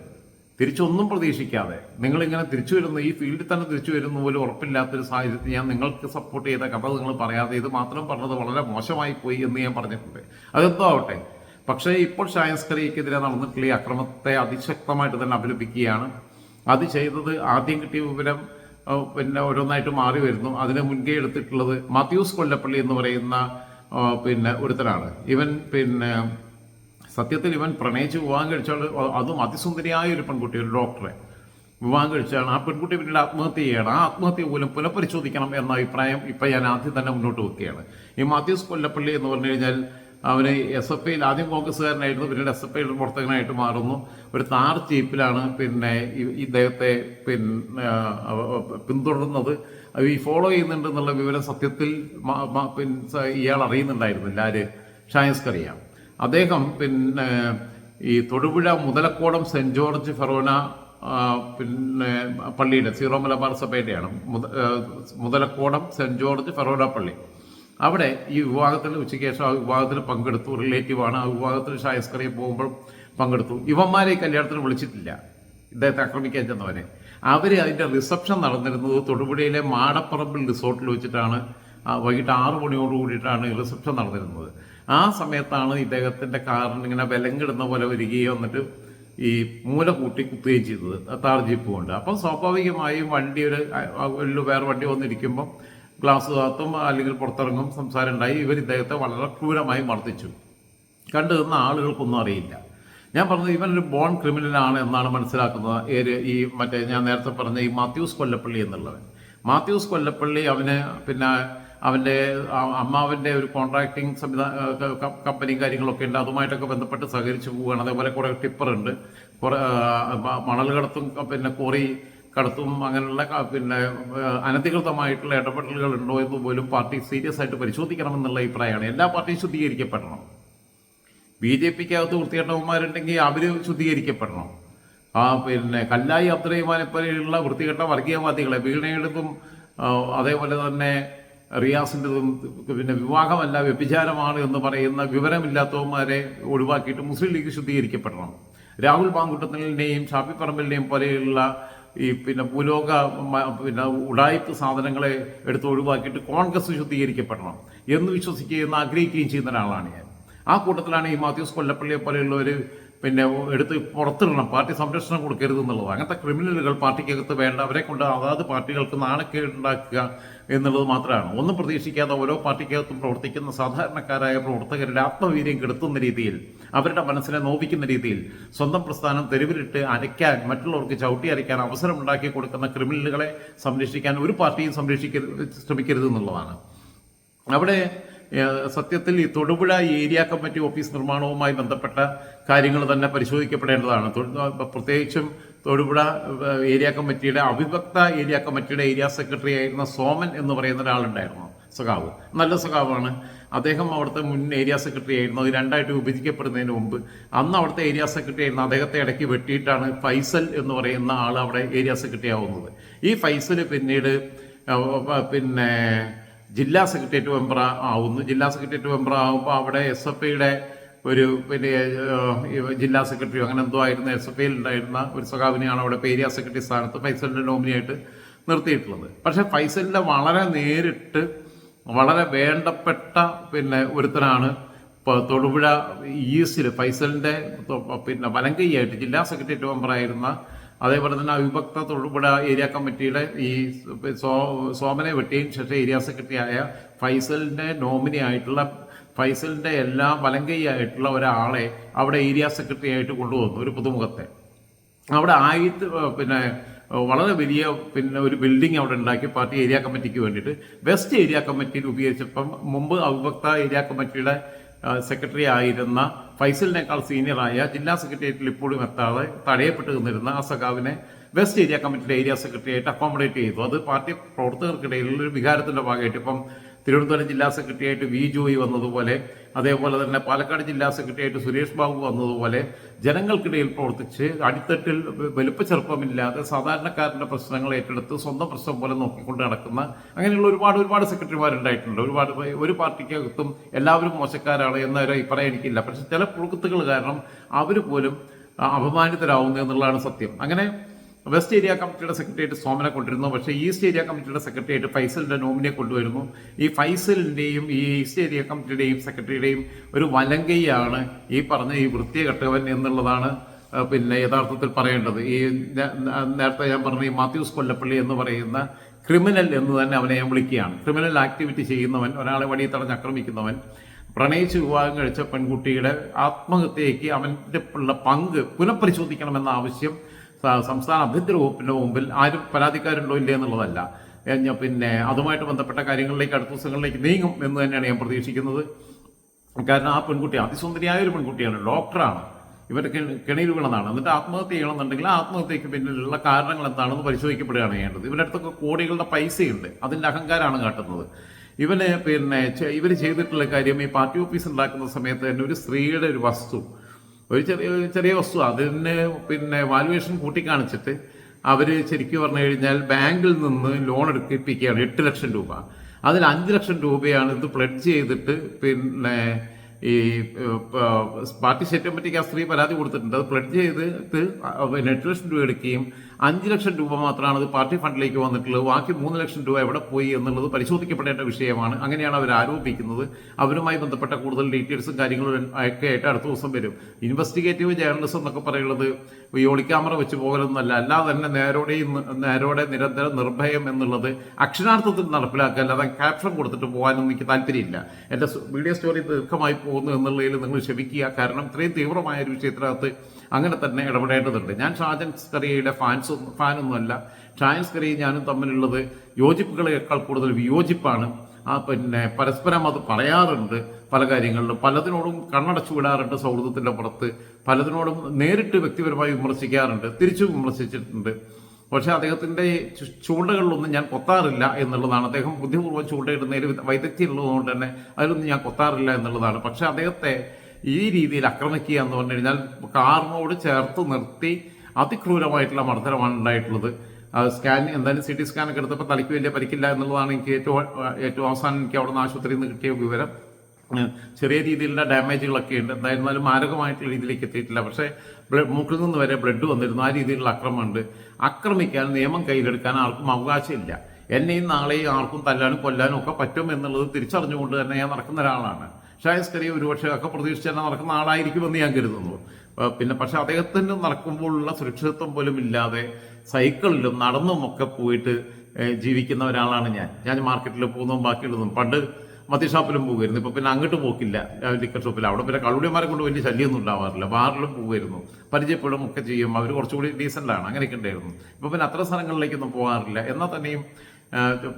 തിരിച്ചൊന്നും പ്രതീക്ഷിക്കാതെ നിങ്ങളിങ്ങനെ തിരിച്ചു വരുന്ന ഈ ഫീൽഡിൽ തന്നെ തിരിച്ചു വരുന്ന പോലും ഉറപ്പില്ലാത്തൊരു സാഹചര്യത്തിൽ ഞാൻ നിങ്ങൾക്ക് സപ്പോർട്ട് ചെയ്ത കഥ നിങ്ങൾ പറയാതെ ഇത് മാത്രം പറഞ്ഞത് വളരെ മോശമായി പോയി എന്ന് ഞാൻ പറഞ്ഞിട്ടുണ്ട്. അതെന്തോ ആവട്ടെ. പക്ഷേ ഇപ്പോൾ ഷായൻസ് കറിയക്കെതിരെ നടന്നിട്ടുള്ള ഈ അക്രമത്തെ അതിശക്തമായിട്ട് തന്നെ അപലപിക്കുകയാണ്. അത് ചെയ്തത് ആദ്യം കിട്ടിയ വിവരം പിന്നെ ഓരോന്നായിട്ട് മാറി വരുന്നു. അതിന് മുൻകൈ എടുത്തിട്ടുള്ളത് മാത്യൂസ് കൊല്ലപ്പള്ളി എന്ന് പറയുന്ന പിന്നെ ഒരുത്തനാണ്. ഇവൻ പിന്നെ സത്യത്തിൽ ഇവൻ പ്രണയിച്ച് വിവാഹം കഴിച്ചാൽ അതും അതിസുന്ദരിയായ ഒരു പെൺകുട്ടി ഒരു ഡോക്ടറെ. വിവാഹം കഴിച്ചാണ് ആ പെൺകുട്ടി പിന്നീട് ആത്മഹത്യ ചെയ്യണം. ആ ആത്മഹത്യ പോലും പുനഃപരിശോധിക്കണം എന്ന അഭിപ്രായം ഇപ്പം ഞാൻ ആദ്യം തന്നെ മുന്നോട്ട് വെക്കുകയാണ്. ഈ മാത്യൂസ് കൊല്ലപ്പള്ളി എന്ന് പറഞ്ഞു കഴിഞ്ഞാൽ അവന് എസ് എഫ് ഐയിൽ ആദ്യം കോൺഗ്രസ്സുകാരനായിരുന്നു പിന്നീട് എസ് എഫ് ഐയുടെ പ്രവർത്തകനായിട്ട് മാറുന്നു. ഒരു താർ ചീപ്പിലാണ് പിന്നെ ഇദ്ദേഹത്തെ പിന്നെ പിന്തുടരുന്നത് ഈ ഫോളോ ചെയ്യുന്നുണ്ട് എന്നുള്ള വിവരം സത്യത്തിൽ ഇയാൾ അറിയുന്നുണ്ടായിരുന്നില്ല ആര് ഷായസ്കറിയ അദ്ദേഹം പിന്നെ ഈ Thodupuzha Muthalakodam Saint George forane പിന്നെ പള്ളിയുടെ സീറോ മലബാർ സഭയുടെയാണ്. മുത- മുതലക്കോടം സെന്റ് ജോർജ് ഫെറോന പള്ളി. അവിടെ ഈ വിവാഹത്തിൽ ഉച്ചയ്ക്ക് ശേഷം ആ വിവാഹത്തിൽ പങ്കെടുത്തു. റിലേറ്റീവാണ് ആ വിവാഹത്തിൽ ഷായസ്കറിയെ പോകുമ്പോൾ പങ്കെടുത്തു. ഇവന്മാരെ ഈ കല്യാണത്തിന് വിളിച്ചിട്ടില്ല. ഇദ്ദേഹത്തെ ആക്രമിക്കാൻ ചെന്നവരെ അവർ അതിന്റെ റിസപ്ഷൻ നടന്നിരുന്നത് തൊടുപുഴയിലെ മാടപ്പറമ്പിൽ റിസോർട്ടിൽ വെച്ചിട്ടാണ് വൈകിട്ട് ആറ് മണിയോട് കൂടിയിട്ടാണ് റിസപ്ഷൻ നടന്നിരുന്നത്. ആ സമയത്താണ് ഇദ്ദേഹത്തിന്റെ കാറിന് ഇങ്ങനെ വിലങ്ങിടുന്ന പോലെ വരികയോ എന്നിട്ട് ഈ മൂല കൂട്ടി കുത്തുകയും ചെയ്തത്. താർ ജീപ്പ് കൊണ്ട്. അപ്പം സ്വാഭാവികമായും വണ്ടി ഒരു ഒരു വേറെ വണ്ടി വന്നിരിക്കുമ്പം ഗ്ലാസ് കാത്തും അല്ലെങ്കിൽ പുറത്തിറങ്ങും സംസാരം ഉണ്ടായി. ഇവർ ഇദ്ദേഹത്തെ വളരെ ക്രൂരമായി മർദ്ദിച്ചു. കണ്ടു നിന്ന ആളുകൾക്കൊന്നും അറിയില്ല. ഞാൻ പറഞ്ഞത് ഒരു ബോൺ ക്രിമിനലാണ് എന്നാണ് മനസ്സിലാക്കുന്നത്. ഏര് ഈ മറ്റേ ഞാൻ നേരത്തെ പറഞ്ഞ ഈ മാത്യൂസ് കൊല്ലപ്പള്ളി എന്നുള്ളവൻ. മാത്യൂസ് കൊല്ലപ്പള്ളി അവന് പിന്നെ അവന്റെ അമ്മാവിന്റെ ഒരു കോൺട്രാക്ടിങ് സംവിധാന കമ്പനിയും കാര്യങ്ങളൊക്കെ ഉണ്ട്. അതുമായിട്ടൊക്കെ ബന്ധപ്പെട്ട് സഹകരിച്ച് പോവുകയാണ്. അതേപോലെ കുറേ ടിപ്പറുണ്ട് കുറേ മണൽ കടത്തും പിന്നെ കോറി കടത്തും അങ്ങനെയുള്ള പിന്നെ അനധികൃതമായിട്ടുള്ള ഇടപെടലുകൾ ഉണ്ടോ എന്ന് പോലും പാർട്ടി സീരിയസ് ആയിട്ട് പരിശോധിക്കണമെന്നുള്ള അഭിപ്രായമാണ്. എല്ലാ പാർട്ടിയും ശുദ്ധീകരിക്കപ്പെടണം. ബി ജെ പിക്ക് അകത്ത് വൃത്തികെട്ടവന്മാരുണ്ടെങ്കിൽ അവർ ശുദ്ധീകരിക്കപ്പെടണം. ആ പിന്നെ കല്ലായി അബ്ദുറഹിമാനെ പോലെയുള്ള വൃത്തികെട്ട വർഗീയവാദികളെ വീണയുടേതും അതേപോലെ തന്നെ റിയാസിന്റെതും പിന്നെ വിവാഹമല്ല വ്യഭിചാരമാണ് എന്ന് പറയുന്ന വിവരമില്ലാത്തവന്മാരെ ഒഴിവാക്കിയിട്ട് മുസ്ലിം ലീഗ് ശുദ്ധീകരിക്കപ്പെടണം. രാഹുൽ പാങ്കുട്ടത്തിലിന്റെയും ഷാഫി പറമ്പലിന്റെയും പോലെയുള്ള ഈ പിന്നെ ഭൂലോക പിന്നെ ഉടായ്പ സാധനങ്ങളെ എടുത്ത് ഒഴിവാക്കിയിട്ട് കോൺഗ്രസ് ശുദ്ധീകരിക്കപ്പെടണം എന്ന് വിശ്വസിക്കുകയും ആഗ്രഹിക്കുകയും ചെയ്യുന്ന ഒരാളാണ് ഞാൻ. ആ കൂട്ടത്തിലാണ് ഈ മാത്യൂസ് കൊല്ലപ്പള്ളിയെ പോലെയുള്ളവർ പിന്നെ എടുത്ത് പുറത്തിടണം. പാർട്ടി സംരക്ഷണം കൊടുക്കരുത് എന്നുള്ളത്. അങ്ങനത്തെ ക്രിമിനലുകൾ പാർട്ടിക്കകത്ത് വേണ്ട. അവരെ കൊണ്ട് അതാത് പാർട്ടികൾക്ക് നാണക്കേട് ഉണ്ടാക്കുക എന്നുള്ളത് മാത്രമാണ്. ഒന്നും പ്രതീക്ഷിക്കാതെ ഓരോ പാർട്ടിക്കകത്തും പ്രവർത്തിക്കുന്ന സാധാരണക്കാരായ പ്രവർത്തകരുടെ ആത്മവീര്യം കെടുത്തുന്ന രീതിയിൽ അവരുടെ മനസ്സിനെ നോവിക്കുന്ന രീതിയിൽ സ്വന്തം പ്രസ്ഥാനം തെരുവിലിട്ട് അരയ്ക്കാൻ മറ്റുള്ളവർക്ക് ചവിട്ടി അരയ്ക്കാൻ അവസരം ഉണ്ടാക്കി കൊടുക്കുന്ന ക്രിമിനലുകളെ സംരക്ഷിക്കാൻ ഒരു പാർട്ടിയും സംരക്ഷിക്കരുത് ശ്രമിക്കരുത് എന്നുള്ളതാണ്. അവിടെ സത്യത്തിൽ ഈ തൊടുപുഴ ഏരിയ കമ്മിറ്റി ഓഫീസ് നിർമ്മാണവുമായി ബന്ധപ്പെട്ട കാര്യങ്ങൾ തന്നെ പരിശോധിക്കപ്പെടേണ്ടതാണ്. പ്രത്യേകിച്ചും തൊടുപുഴ ഏരിയ കമ്മിറ്റിയുടെ അവിഭക്ത ഏരിയ കമ്മിറ്റിയുടെ ഏരിയ സെക്രട്ടറി ആയിരുന്ന സോമൻ എന്ന് പറയുന്ന ഒരാളുണ്ടായിരുന്നു സഖാവ്. നല്ല സഖാവാണ്. അദ്ദേഹം അവിടുത്തെ മുൻ ഏരിയ സെക്രട്ടറി ആയിരുന്നു. അത് രണ്ടായിട്ട് വിഭജിക്കപ്പെടുന്നതിന് മുമ്പ് അന്ന് അവിടുത്തെ ഏരിയ സെക്രട്ടറി ആയിരുന്നു അദ്ദേഹത്തെ ഇടയ്ക്ക് വെട്ടിയിട്ടാണ് ഫൈസൽ എന്ന് പറയുന്ന ആൾ അവിടെ ഏരിയ സെക്രട്ടറി ആവുന്നത്. ഈ ഫൈസൽ പിന്നീട് പിന്നെ ജില്ലാ സെക്രട്ടേറിയറ്റ് മെമ്പർ ആവുന്നു. ജില്ലാ സെക്രട്ടേറിയറ്റ് മെമ്പർ ആകുമ്പോൾ അവിടെ എസ് എഫ് ഐയുടെ ഒരു പിന്നെ ജില്ലാ സെക്രട്ടറി അങ്ങനെ എന്തോ ആയിരുന്ന എസ് എഫ് ഐയിൽ ഉണ്ടായിരുന്ന ഒരു സഖാവിനെയാണ് അവിടെ പേരിയ സെക്രട്ടറി സ്ഥാനത്ത് ഫൈസലിന്റെ നോമിനിയായിട്ട് നിർത്തിയിട്ടുള്ളത്. പക്ഷെ ഫൈസലിന്റെ വളരെ നേരിട്ട് വളരെ വേണ്ടപ്പെട്ട പിന്നെ ഒരുത്തനാണ് തൊടുപുഴ ഈസ്റ്റിൽ ഫൈസലിന്റെ പിന്നെ വലങ്കയ്യായിട്ട് ജില്ലാ സെക്രട്ടേറിയറ്റ് മെമ്പറായിരുന്ന അതേപോലെ തന്നെ അവിഭക്ത തൊടുപുഴ ഏരിയ കമ്മിറ്റിയുടെ ഈ സോമനെ വെട്ടിയതിന് ശേഷം ഏരിയ സെക്രട്ടറി ആയ ഫൈസലിന്റെ നോമിനി ആയിട്ടുള്ള ഫൈസലിന്റെ എല്ലാ വലങ്കൈയായിട്ടുള്ള ഒരാളെ അവിടെ ഏരിയ സെക്രട്ടറി ആയിട്ട് കൊണ്ടുവന്നു ഒരു പുതുമുഖത്തെ. അവിടെ ആയിട്ട് പിന്നെ വളരെ വലിയ പിന്നെ ഒരു ബിൽഡിംഗ് അവിടെ ഉണ്ടാക്കി പാർട്ടി ഏരിയ കമ്മിറ്റിക്ക് വേണ്ടിയിട്ട്. വെസ്റ്റ് ഏരിയ കമ്മിറ്റി രൂപീകരിച്ചപ്പം മുമ്പ് അവിഭക്ത ഏരിയ കമ്മിറ്റിയുടെ സെക്രട്ടറി ആയിരുന്ന ഫൈസലിനേക്കാൾ സീനിയറായ ജില്ലാ സെക്രട്ടേറിയറ്റിൽ ഇപ്പോഴും എത്താതെ തടയപ്പെട്ട് നിന്നിരുന്ന ആ സഖാവിനെ വെസ്റ്റ് ഏരിയ കമ്മിറ്റിയുടെ ഏരിയ സെക്രട്ടറിയായിട്ട് അക്കോമഡേറ്റ് ചെയ്തു. അത് പാർട്ടി പ്രവർത്തകർക്കിടയിൽ ഒരു വികാരത്തിന്റെ ഭാഗമായിട്ട് ഇപ്പം തിരുവനന്തപുരം ജില്ലാ സെക്രട്ടറിയായിട്ട് വി ജോയി വന്നതുപോലെ അതേപോലെ തന്നെ പാലക്കാട് ജില്ലാ സെക്രട്ടറിയായിട്ട് സുരേഷ് ബാബു വന്നതുപോലെ ജനങ്ങൾക്കിടയിൽ പ്രവർത്തിച്ച് അടിത്തട്ടിൽ വലുപ്പ ചെറുപ്പമില്ലാതെ സാധാരണക്കാരന്റെ പ്രശ്നങ്ങൾ ഏറ്റെടുത്ത് സ്വന്തം പ്രശ്നം പോലെ നോക്കിക്കൊണ്ട് നടക്കുന്ന അങ്ങനെയുള്ള ഒരുപാട് ഒരുപാട് സെക്രട്ടറിമാരുണ്ടായിട്ടുണ്ട്. ഒരുപാട് ഒരു പാർട്ടിക്കകത്തും എല്ലാവരും മോശക്കാരാണ് എന്നൊരു അഭിപ്രായം എനിക്കില്ല. പക്ഷെ ചില പുഴുക്കുത്തുകൾ കാരണം അവർ പോലും അപമാനിതരാകുന്നു എന്നുള്ളതാണ് സത്യം. അങ്ങനെ വെസ്റ്റ് ഏരിയ കമ്മിറ്റിയുടെ സെക്രട്ടേറിയറ്റ് സോമനെ കൊണ്ടിരുന്നു പക്ഷേ ഈസ്റ്റ് ഏരിയ കമ്മിറ്റിയുടെ സെക്രട്ടേറിയറ്റ് ഫൈസലിന്റെ നോമിനിയെ കൊണ്ടുവരുന്നു. ഈ ഫൈസലിന്റെയും ഈ ഈസ്റ്റ് ഏരിയ കമ്മിറ്റിയുടെയും സെക്രട്ടറിയുടെയും ഒരു വലങ്കയാണ് ഈ പറഞ്ഞ ഈ വൃത്തികെട്ടവൻ എന്നുള്ളതാണ് പിന്നെ യഥാർത്ഥത്തിൽ പറയേണ്ടത്. ഈ നേരത്തെ ഞാൻ പറഞ്ഞ ഈ മാത്യൂസ് കൊല്ലപ്പള്ളി എന്ന് പറയുന്ന ക്രിമിനൽ എന്ന് തന്നെ അവനെ ഞാൻ വിളിക്കുകയാണ്. ക്രിമിനൽ ആക്ടിവിറ്റി ചെയ്യുന്നവൻ ഒരാളെ വഴി തടഞ്ഞ് ആക്രമിക്കുന്നവൻ പ്രണയിച്ച് വിവാഹം കഴിച്ച പെൺകുട്ടിയുടെ ആത്മഹത്യയ്ക്ക് അവന്റെ ഉള്ള പങ്ക് പുനഃപരിശോധിക്കണമെന്ന ആവശ്യം സംസ്ഥാന ആഭ്യന്തര വകുപ്പിന്റെ മുമ്പിൽ ആരും പരാതിക്കാരുണ്ടോ ഇല്ലേ എന്നുള്ളതല്ല. പിന്നെ അതുമായിട്ട് ബന്ധപ്പെട്ട കാര്യങ്ങളിലേക്ക് അടുത്ത ദിവസങ്ങളിലേക്ക് നീങ്ങും എന്ന് തന്നെയാണ് ഞാൻ പ്രതീക്ഷിക്കുന്നത്. കാരണം ആ പെൺകുട്ടി അതിസുന്ദരിയായ ഒരു പെൺകുട്ടിയാണ് ഡോക്ടറാണ്. ഇവരുടെ കെണിയിൽ വീണതാണ് എന്നിട്ട് ആത്മഹത്യ ചെയ്യണമെന്നുണ്ടെങ്കിൽ ആത്മഹത്യക്ക് പിന്നിലുള്ള കാരണങ്ങൾ എന്താണെന്ന് പരിശോധിക്കപ്പെടുകയാണ് ചെയ്യേണ്ടത്. ഇവരുടെ അടുത്തൊക്കെ കോടികളുടെ പൈസയുണ്ട്. അതിന്റെ അഹങ്കാരമാണ് കാട്ടുന്നത്. ഇവന് പിന്നെ ഇവർ ചെയ്തിട്ടുള്ള കാര്യം ഈ പാർട്ടി ഓഫീസ് ഉണ്ടാക്കുന്ന സമയത്ത് തന്നെ ഒരു സ്ത്രീയുടെ ഒരു വസ്തു ഒരു ചെറിയ ചെറിയ വസ്തു. അതിന് പിന്നെ വാലുവേഷൻ കൂട്ടിക്കാണിച്ചിട്ട് അവർ ശരിക്കും പറഞ്ഞു കഴിഞ്ഞാൽ ബാങ്കിൽ നിന്ന് ലോൺ എടുക്കിപ്പിക്കുകയാണ് എട്ട് ലക്ഷം രൂപ. അതിൽ അഞ്ച് ലക്ഷം രൂപയാണ് ഇത് പ്ലഡ്ജ് ചെയ്തിട്ട് പിന്നെ ഈ പാർട്ടി സ്റ്റേറ്റ് ആ സ്ത്രീ പരാതി കൊടുത്തിട്ടുണ്ട്. അത് പ്ലഡ് ചെയ്തിട്ട് പിന്നെ എട്ട് ലക്ഷം രൂപ എടുക്കുകയും അഞ്ച് ലക്ഷം രൂപ മാത്രമാണ് അത് പാർട്ടി ഫണ്ടിലേക്ക് വന്നിട്ടുള്ളത്. ബാക്കി മൂന്ന് ലക്ഷം രൂപ എവിടെ പോയി എന്നുള്ളത് പരിശോധിക്കപ്പെടേണ്ട വിഷയമാണ്. അങ്ങനെയാണ് അവർ ആരോപിക്കുന്നത്. അവരുമായി ബന്ധപ്പെട്ട കൂടുതൽ ഡീറ്റെയിൽസും കാര്യങ്ങളും ഒക്കെ ആയിട്ട് അടുത്ത ദിവസം വരും. ഇൻവെസ്റ്റിഗേറ്റീവ് ജേർണലിസം എന്നൊക്കെ പറയുന്നത് ഈ ഒളിക്യാമറ വെച്ച് പോകലൊന്നുമല്ല. അല്ലാതെ തന്നെ നേരോടെ നേരോടെ നിരന്തരം നിർഭയം എന്നുള്ളത് അക്ഷരാർത്ഥത്തിൽ നടപ്പിലാക്കുക അല്ലാതെ ക്യാപ്ഷൻ കൊടുത്തിട്ട് പോകാനൊന്നും എനിക്ക് താല്പര്യമില്ല. എന്റെ വീഡിയോ സ്റ്റോറി ദീർഘമായി പോകുന്നു എന്നുള്ളതിൽ നിങ്ങൾ ക്ഷമിക്കുക. കാരണം ഇത്രയും തീവ്രമായ ഒരു വിഷയത്തിനകത്ത് അങ്ങനെ തന്നെ ഇടപെടേണ്ടതുണ്ട്. ഞാൻ ഷാജൻ സ്കറിയയുടെ ഫാൻസ് ഫാനൊന്നുമല്ല. ഷാജൻ സ്കറിയും ഞാനും തമ്മിലുള്ളത് യോജിപ്പുകളേക്കാൾ കൂടുതൽ വിയോജിപ്പാണ്. ആ പിന്നെ പരസ്പരം അത് പറയാറുണ്ട് പല കാര്യങ്ങളിലും. പലതിനോടും കണ്ണടച്ചു വിടാറുണ്ട് സൗഹൃദത്തിന്റെ പുറത്ത്. പലതിനോടും നേരിട്ട് വ്യക്തിപരമായി വിമർശിക്കാറുണ്ട്. തിരിച്ചു വിമർശിച്ചിട്ടുണ്ട്. പക്ഷേ അദ്ദേഹത്തിന്റെ ചൂണ്ടകളിലൊന്നും ഞാൻ കൊത്താറില്ല എന്നുള്ളതാണ്. അദ്ദേഹം ബുദ്ധിപൂർവം ചൂണ്ടയിടുന്നതിൽ വൈദഗ്ധ്യം ഉള്ളതുകൊണ്ട് തന്നെ അതിലൊന്നും ഞാൻ കൊത്താറില്ല എന്നുള്ളതാണ്. പക്ഷേ അദ്ദേഹത്തെ ഈ രീതിയിൽ ആക്രമിക്കുക എന്ന് പറഞ്ഞു കഴിഞ്ഞാൽ കാറിനോട് ചേർത്ത് നിർത്തി അതിക്രൂരമായിട്ടുള്ള മർദ്ദനമാണ് ഉണ്ടായിട്ടുള്ളത്. സ്കാൻ എന്തായാലും സി ടി സ്കാൻ ഒക്കെ എടുത്തപ്പോൾ തലയ്ക്ക് വലിയ പരിക്കില്ല എന്നുള്ളതാണ് എനിക്ക് ഏറ്റവും ഏറ്റവും അവസാനം എനിക്ക് അവിടെ നിന്ന് ആശുപത്രിയിൽ നിന്ന് കിട്ടിയ വിവരം. ചെറിയ രീതിയിലുള്ള ഡാമേജുകളൊക്കെ ഉണ്ട്. എന്തായിരുന്നാലും മാരകമായിട്ടുള്ള രീതിയിലേക്ക് എത്തിയിട്ടില്ല. പക്ഷേ മൂക്കിൽ നിന്ന് വരെ ബ്ലഡ് വന്നിരുന്നു. ആ രീതിയിലുള്ള ആക്രമമുണ്ട് ആക്രമിക്കാൻ നിയമം കയ്യിലെടുക്കാൻ ആർക്കും അവകാശമില്ല. എന്നെയും നാളെയും ആർക്കും തല്ലാനും കൊല്ലാനും ഒക്കെ പറ്റും എന്നുള്ളത് തിരിച്ചറിഞ്ഞുകൊണ്ട് തന്നെ ഞാൻ നടക്കുന്ന ഒരാളാണ്. ഷായസ്കരി ഒരുപക്ഷെ ഒക്കെ പ്രതീക്ഷിച്ച് തന്നെ നടക്കുന്ന ആളായിരിക്കുമെന്ന് ഞാൻ കരുതുന്നു. പിന്നെ പക്ഷെ അദ്ദേഹത്തിന് നടക്കുമ്പോഴുള്ള സുരക്ഷിതത്വം പോലും ഇല്ലാതെ സൈക്കിളിലും നടന്നും ഒക്കെ പോയിട്ട് ജീവിക്കുന്ന ഒരാളാണ് ഞാൻ. ഞാൻ മാർക്കറ്റിൽ പോകുന്നതും ബാക്കിയുള്ളതും. പണ്ട് മദ്യഷാപ്പിലും പോകുമായിരുന്നു. ഇപ്പൊ പിന്നെ അങ്ങോട്ട് പോക്കില്ല. ലിക്കർ ഷോപ്പിൽ. അവിടെ പിന്നെ കള്ളുടിമാരെ കൊണ്ട് വലിയ ശല്യമൊന്നും ഉണ്ടാവാറില്ല. ബാറിലും പോകുമായിരുന്നു. പരിചയപ്പെടും ഒക്കെ ചെയ്യും. അവർ കുറച്ചുകൂടി ഡീസന്റ് ആണ്. അങ്ങനെയൊക്കെ ഉണ്ടായിരുന്നു. ഇപ്പൊ പിന്നെ അത്ര സ്ഥലങ്ങളിലേക്കൊന്നും പോകാറില്ല. എന്നാൽ തന്നെയും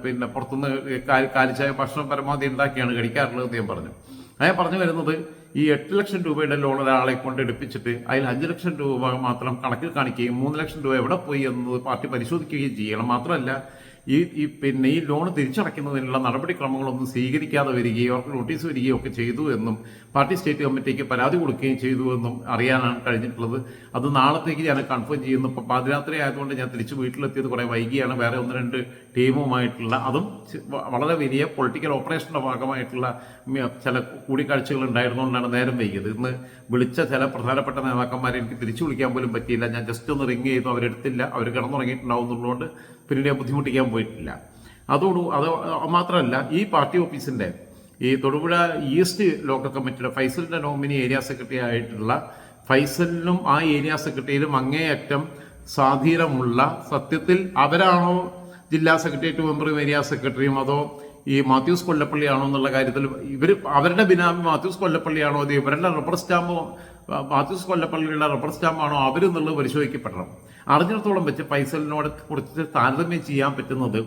പിന്നെ പുറത്തുനിന്ന് കാലിച്ചായ ഭക്ഷണം പരമാവധി ഉണ്ടാക്കിയാണ് കഴിക്കാറുള്ളത് ഞാൻ പറഞ്ഞു. ഞാൻ പറഞ്ഞു വരുന്നത് ഈ എട്ട് ലക്ഷം രൂപയുടെ ലോൺ ഒരാളെ കൊണ്ട് എടുപ്പിച്ചിട്ട് അതിൽ അഞ്ച് ലക്ഷം രൂപ മാത്രം കണക്കിൽ കാണിക്കുകയും മൂന്ന് ലക്ഷം രൂപ എവിടെ പോയി എന്നത് പാർട്ടി പരിശോധിക്കുകയും ചെയ്യണം. മാത്രമല്ല ഈ ഈ പിന്നെ ഈ ലോൺ തിരിച്ചടയ്ക്കുന്നതിനുള്ള നടപടിക്രമങ്ങളൊന്നും സ്വീകരിക്കാതെ വരികയോ അവർക്ക് നോട്ടീസ് വരികയോ ഒക്കെ ചെയ്തു എന്നും പാർട്ടി സ്റ്റേറ്റ് കമ്മിറ്റിക്ക് പരാതി കൊടുക്കുകയും ചെയ്തു എന്നും അറിയാനാണ് കഴിഞ്ഞിട്ടുള്ളത്. അത് നാളത്തേക്ക് ഞാൻ കൺഫേം ചെയ്യുന്നു. ഇപ്പം പാതിരാത്രി ആയതുകൊണ്ട് ഞാൻ തിരിച്ച് വീട്ടിലെത്തിയത് കുറേ വൈകിയാണ്. വേറെ ഒന്ന് രണ്ട് ടീമുമായിട്ടുള്ള അതും വളരെ വലിയ പൊളിറ്റിക്കൽ ഓപ്പറേഷന്റെ ഭാഗമായിട്ടുള്ള ചില കൂടിക്കാഴ്ചകൾ ഉണ്ടായിരുന്നുകൊണ്ടാണ് നേരം വൈകിയത്. ഇന്ന് വിളിച്ച ചില പ്രധാനപ്പെട്ട നേതാക്കന്മാരെ എനിക്ക് തിരിച്ചു വിളിക്കാൻ പോലും പറ്റിയില്ല. ഞാൻ ജസ്റ്റ് ഒന്ന് റിങ് ചെയ്തു. അവരെടുത്തില്ല. അവർ കിടന്നുറങ്ങിയിട്ടുണ്ടാവുന്നുള്ളതുകൊണ്ട് പിന്നീട് ബുദ്ധിമുട്ടിക്കാൻ പോയിട്ടില്ല. അതോട് അത് മാത്രമല്ല ഈ പാർട്ടി ഓഫീസിന്റെ ഈ തൊടുപുഴ ഈസ്റ്റ് ലോക്കൽ കമ്മിറ്റിയുടെ ഫൈസലിന്റെ നോമിനി ഏരിയ സെക്രട്ടറി ആയിട്ടുള്ള ഫൈസലിനും ആ ഏരിയ സെക്രട്ടറിയിലും അങ്ങേയറ്റം സ്വാധീനമുള്ള സത്യത്തിൽ അവരാണോ ജില്ലാ സെക്രട്ടേറിയറ്റ് മെമ്പറും ഏരിയ സെക്രട്ടറിയും അതോ ഈ മാത്യൂസ് കൊല്ലപ്പള്ളിയാണോ എന്നുള്ള കാര്യത്തിൽ ഇവർ അവരുടെ ബിനാമി മാത്യൂസ് കൊല്ലപ്പള്ളിയാണോ? അത് ഇവരുടെ റബ്ബർ സ്റ്റാമ്പ് മാത്യൂസ് കൊല്ലപ്പള്ളിയുടെ റബ്ബർ സ്റ്റാമ്പാണോ അവരെന്നുള്ളത് പരിശോധിക്കപ്പെടണം. അറിഞ്ഞിടത്തോളം വെച്ച് ഫൈസലിനോട് കുറിച്ച് താരതമ്യം ചെയ്യാൻ പറ്റുന്നത്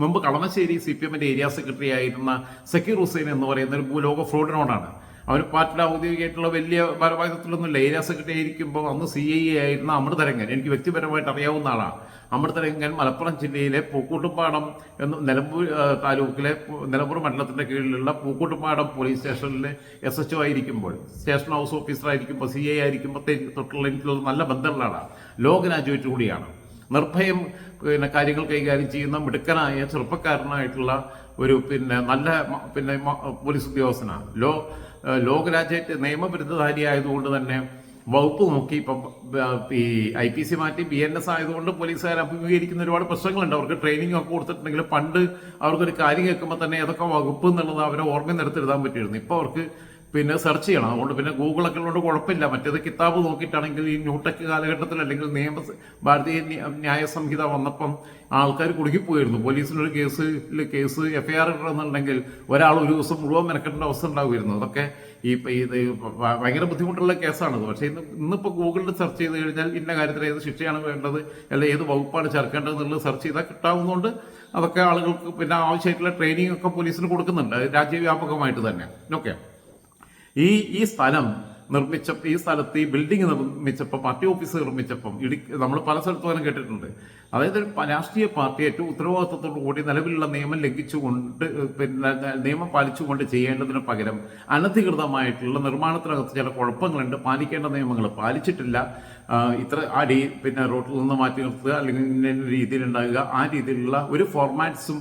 മുമ്പ് കളമശ്ശേരി സി പി എമ്മിന്റെ ഏരിയ സെക്രട്ടറി ആയിരുന്ന സക്കീർ ഹുസൈൻ എന്ന് പറയുന്ന ഒരു ഭൂലോക ഫ്രോഡിനോടാണ്. അവന് പാർട്ടിയുടെ ഔദ്യോഗികമായിട്ടുള്ള വലിയ ഭാരവാഹിത്വത്തിലൊന്നുമില്ല. ഏരിയ സെക്രട്ടറി ആയിരിക്കുമ്പോൾ അന്ന് സി ഐ ആയിരുന്ന അമൃതരംഗൻ. എനിക്ക് വ്യക്തിപരമായിട്ട് അറിയാവുന്ന ആളാണ് അമൃതരംഗൻ മലപ്പുറം ജില്ലയിലെ പൂക്കൂട്ടുപാടം എന്ന് നിലമ്പൂർ താലൂക്കിലെ നിലമ്പൂർ മണ്ഡലത്തിന്റെ കീഴിലുള്ള പൂക്കൂട്ടുപാടം പോലീസ് സ്റ്റേഷനിലെ എസ് എച്ച് ഒ ആയിരിക്കുമ്പോൾ സ്റ്റേഷൻ ഹൗസ് ഓഫീസർ ആയിരിക്കുമ്പോൾ സി ഐ ആയിരിക്കുമ്പോൾ തൊട്ടുള്ള എനിക്കുള്ള നല്ല ബന്ധമുള്ള ആളാണ് ലോ ഗ്രാജുവേറ്റ് കൂടിയാണ്. നിർഭയം പിന്നെ കാര്യങ്ങൾ കൈകാര്യം ചെയ്യുന്ന മിടുക്കനായ ചെറുപ്പക്കാരനായിട്ടുള്ള ഒരു പിന്നെ നല്ല പിന്നെ പോലീസ് ഉദ്യോഗസ്ഥനാണ് ലോ ഏഹ് ലോ ഗ്രാജുവേറ്റ് ആയതുകൊണ്ട് തന്നെ വകുപ്പ് നോക്കി ഇപ്പം ഈ ഐ പി സി മാറ്റി ബി എൻ എസ് ആയതുകൊണ്ട് പോലീസുകാർ അഭിമുഖീകരിക്കുന്ന ഒരുപാട് പ്രശ്നങ്ങളുണ്ട്. അവർക്ക് ട്രെയിനിങ് ഒക്കെ കൊടുത്തിട്ടുണ്ടെങ്കിൽ പണ്ട് അവർക്കൊരു കാര്യം കേൾക്കുമ്പോൾ തന്നെ ഏതൊക്കെ വകുപ്പ് എന്നുള്ളത് അവരെ ഓർമ്മ നിരത്തിരുതാൻ പറ്റിയിരുന്നു. ഇപ്പോൾ അവർക്ക് പിന്നെ സെർച്ച് ചെയ്യണം. അതുകൊണ്ട് പിന്നെ ഗൂഗിളൊക്കെ ഉള്ളതുകൊണ്ട് കുഴപ്പമില്ല. മറ്റേത് കിതാബ് നോക്കിയിട്ടാണെങ്കിൽ ഈ ന്യൂടെക് കാലഘട്ടത്തിൽ അല്ലെങ്കിൽ നിയമ ഭാരതീയ ന്യായ സംഹിത വന്നപ്പം ആൾക്കാർ കുടുങ്ങിപ്പോയിരുന്നു പോലീസിനൊരു കേസിൽ കേസ് എഫ് ഐ ആർ ഇടണമെന്നുണ്ടെങ്കിൽ ഒരാൾ ഒരു ദിവസം മുഴുവൻ മെനക്കെട്ടേണ്ട അവസ്ഥ ഉണ്ടാവുമായിരുന്നു. അതൊക്കെ ഈ ഇത് ഭയങ്കര ബുദ്ധിമുട്ടുള്ള കേസാണത്. പക്ഷേ ഇന്ന് ഇന്നിപ്പോൾ ഗൂഗിളിൽ സെർച്ച് ചെയ്ത് കഴിഞ്ഞാൽ ഇന്ന കാര്യത്തിൽ ഏത് ശിക്ഷയാണ് വേണ്ടത്? അല്ലെങ്കിൽ ഏത് വകുപ്പാണ് ചേർക്കേണ്ടത് എന്നുള്ളത് സെർച്ച് ചെയ്താൽ കിട്ടാവുന്നതുകൊണ്ട് അതൊക്കെ ആളുകൾക്ക് പിന്നെ ആവശ്യമായിട്ടുള്ള ട്രെയിനിങ് ഒക്കെ പോലീസിന് കൊടുക്കുന്നുണ്ട്. രാജ്യവ്യാപകമായിട്ട് തന്നെ. ഓക്കെ ഈ ഈ സ്ഥലം നിർമ്മിച്ച ഈ സ്ഥലത്ത് ഈ ബിൽഡിംഗ് നിർമ്മിച്ചപ്പോൾ പാർട്ടി ഓഫീസ് നിർമ്മിച്ചപ്പം ഇടി നമ്മൾ പല സ്ഥലത്തും കേട്ടിട്ടുണ്ട്. അതായത് ഒരു രാഷ്ട്രീയ പാർട്ടി ഏറ്റവും ഉത്തരവാദിത്തത്തോടു കൂടി നിലവിലുള്ള നിയമം ലംഘിച്ചുകൊണ്ട് പിന്നെ നിയമം പാലിച്ചുകൊണ്ട് ചെയ്യേണ്ടതിന് പകരം അനധികൃതമായിട്ടുള്ള നിർമ്മാണത്തിനകത്ത് ചില കുഴപ്പങ്ങളുണ്ട്. പാലിക്കേണ്ട നിയമങ്ങൾ പാലിച്ചിട്ടില്ല. ഇത്ര ആ പിന്നെ റോട്ടിൽ നിന്ന് മാറ്റി നിർത്തുക അല്ലെങ്കിൽ ഇന്ന രീതിയിൽ ഉണ്ടാകുക ആ രീതിയിലുള്ള ഒരു ഫോർമാറ്റ്സും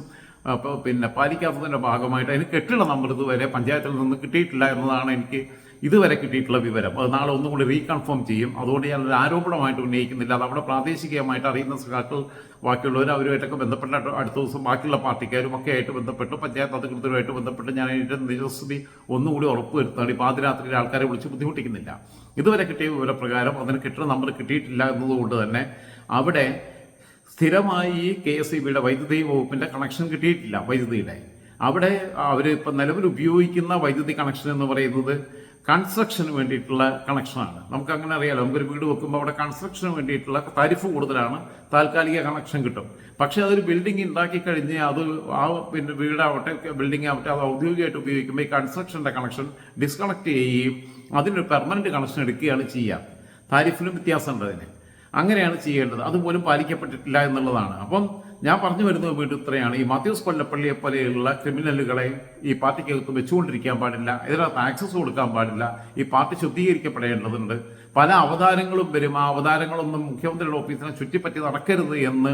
പിന്നെ പാലിക്കാത്തതിന്റെ ഭാഗമായിട്ട് അതിന് കെട്ടിട നമ്പർ ഇതുവരെ പഞ്ചായത്തിൽ നിന്ന് കിട്ടിയിട്ടില്ല എന്നതാണ് എനിക്ക് ഇതുവരെ കിട്ടിയിട്ടുള്ള വിവരം. അത് നാളെ ഒന്നും കൂടി റീകൺഫേം ചെയ്യും. അതുകൊണ്ട് ഞാൻ ഒരു ആരോപണമായിട്ട് ഉന്നയിക്കുന്നില്ല. അത് അവിടെ പ്രാദേശികമായിട്ട് അറിയുന്ന സഖാക്കൾ ബാക്കിയുള്ളവർ അവരുമായിട്ടൊക്കെ ബന്ധപ്പെട്ട അടുത്ത ദിവസം ബാക്കിയുള്ള പാർട്ടിക്കാരും ഒക്കെ ആയിട്ട് ബന്ധപ്പെട്ട് പഞ്ചായത്ത് അധികൃതരുമായിട്ട് ബന്ധപ്പെട്ട് ഞാൻ അതിന്റെ നിജസ്ഥിതി ഒന്നുകൂടി ഉറപ്പുവരുത്താണ് ഈ പാതിരാത്രിയിൽ ആൾക്കാരെ വിളിച്ച് ബുദ്ധിമുട്ടിക്കുന്നില്ല. ഇതുവരെ കിട്ടിയ വിവരപ്രകാരം അതിന് കിട്ടുന്ന നമ്പർ കിട്ടിയിട്ടില്ല എന്നതുകൊണ്ട് തന്നെ അവിടെ സ്ഥിരമായി ഈ കെ എസ് ഇ ബിയുടെ വൈദ്യുതി വകുപ്പിന്റെ കണക്ഷൻ കിട്ടിയിട്ടില്ല വൈദ്യുതിയുടെ. അവിടെ അവർ ഇപ്പം നിലവിൽ ഉപയോഗിക്കുന്ന വൈദ്യുതി കണക്ഷൻ എന്ന് പറയുന്നത് കൺസ്ട്രക്ഷന് വേണ്ടിയിട്ടുള്ള കണക്ഷനാണ് നമുക്ക് അങ്ങനെ അറിയാലോ നമുക്കൊരു വീട് വെക്കുമ്പോൾ അവിടെ കൺസ്ട്രക്ഷന് വേണ്ടിയിട്ടുള്ള താരിഫ് കൂടുതലാണ് താൽക്കാലിക കണക്ഷൻ കിട്ടും. പക്ഷേ അതൊരു ബിൽഡിംഗ് ഉണ്ടാക്കി കഴിഞ്ഞ് അത് ആ പിന്നെ വീടാവട്ടെ ബിൽഡിംഗ് ആവട്ടെ അത് ഔദ്യോഗികമായിട്ട് ഉപയോഗിക്കുമ്പോൾ ഈ കൺസ്ട്രക്ഷന്റെ കണക്ഷൻ ഡിസ്കണക്ട് ചെയ്യുകയും അതിനൊരു പെർമനന്റ് കണക്ഷൻ എടുക്കുകയാണ് ചെയ്യുക താരിഫിലും വ്യത്യാസമുണ്ട് അതിന്. അങ്ങനെയാണ് ചെയ്യേണ്ടത്. അതുപോലും പാലിക്കപ്പെട്ടിട്ടില്ല എന്നുള്ളതാണ്. അപ്പം ഞാൻ പറഞ്ഞു വരുന്നത് വീണ്ടും ഇത്രയാണ്. ഈ മാത്യൂസ് കൊല്ലപ്പള്ളിയെ പോലെയുള്ള ക്രിമിനലുകളെ ഈ പാർട്ടിക്കകത്ത് വെച്ചുകൊണ്ടിരിക്കാൻ പാടില്ല. ഇതിനകത്ത് ആക്സസ് കൊടുക്കാൻ പാടില്ല. ഈ പാർട്ടി ശുദ്ധീകരിക്കപ്പെടേണ്ടതുണ്ട്. പല അവതാരങ്ങളും വരും. ആ അവതാരങ്ങളൊന്നും മുഖ്യമന്ത്രിയുടെ ഓഫീസിനെ ചുറ്റിപ്പറ്റി നടക്കരുത് എന്ന്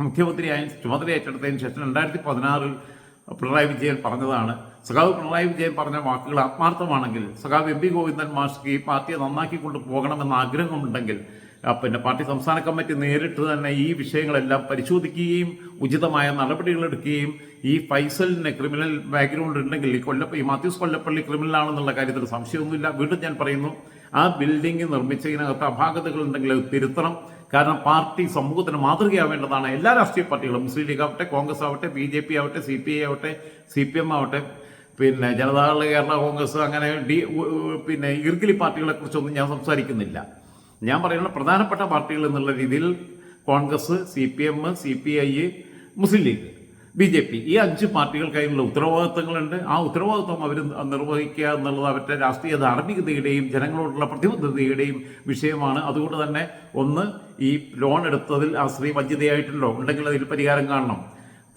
മുഖ്യമന്ത്രിയായ ചുമതല ഏറ്റെടുത്തതിന് ശേഷം രണ്ടായിരത്തി പതിനാറിൽ പിണറായി വിജയൻ പറഞ്ഞതാണ്. സഖാവ് പിണറായി വിജയൻ പറഞ്ഞ വാക്കുകൾ ആത്മാർത്ഥമാണെങ്കിൽ സഖാവ് എം പി ഗോവിന്ദൻ മാഷ്ക്ക് ഈ പാർട്ടിയെ നന്നാക്കിക്കൊണ്ട് പോകണമെന്ന ആഗ്രഹമുണ്ടെങ്കിൽ പിന്നെ പാർട്ടി സംസ്ഥാന കമ്മിറ്റി നേരിട്ട് തന്നെ ഈ വിഷയങ്ങളെല്ലാം പരിശോധിക്കുകയും ഉചിതമായ നടപടികൾ എടുക്കുകയും ഈ ഫൈസലിന് ക്രിമിനൽ ബാക്ക്ഗ്രൗണ്ട് ഉണ്ടെങ്കിൽ ഈ കൊല്ല ഈ മാത്യൂസ് കൊല്ലപ്പള്ളി ക്രിമിനൽ ആണെന്നുള്ള കാര്യത്തിൽ സംശയമൊന്നുമില്ല. വീണ്ടും ഞാൻ പറയുന്നു ആ ബിൽഡിംഗ് നിർമ്മിച്ചതിനകത്ത് അപാകതകൾ ഉണ്ടെങ്കിൽ അത് തിരുത്തണം. കാരണം പാർട്ടി സമൂഹത്തിന് മാതൃകയാവേണ്ടതാണ്. എല്ലാ രാഷ്ട്രീയ പാർട്ടികളും മുസ്ലിം ലീഗ് ആവട്ടെ കോൺഗ്രസ് ആവട്ടെ ബി ജെ പി ആവട്ടെ സി പി ഐ ആവട്ടെ സി പി എം ആവട്ടെ പിന്നെ ജനതാദൾ കേരള കോൺഗ്രസ് അങ്ങനെ ഡി പിന്നെ ഇർഗിലി പാർട്ടികളെ കുറിച്ചൊന്നും ഞാൻ സംസാരിക്കുന്നില്ല. ഞാൻ പറയുന്ന പ്രധാനപ്പെട്ട പാർട്ടികൾ എന്നുള്ള രീതിയിൽ Congress C P M C P I Muslim League B J P ഈ അഞ്ച് പാർട്ടികൾക്കായുള്ള ഉത്തരവാദിത്തങ്ങളുണ്ട്. ആ ഉത്തരവാദിത്വം അവർ നിർവഹിക്കുക എന്നുള്ളത് അവരുടെ രാഷ്ട്രീയ ധാർമ്മികതയുടെയും ജനങ്ങളോടുള്ള പ്രതിബദ്ധതയുടെയും വിഷയമാണ്. അതുകൊണ്ട് തന്നെ ഒന്ന് ഈ ലോൺ എടുത്തതിൽ ആ സ്ത്രീ വഞ്ചിതയായിട്ടുണ്ടോ? ഉണ്ടെങ്കിൽ അതിൽ പരിഹാരം കാണണം.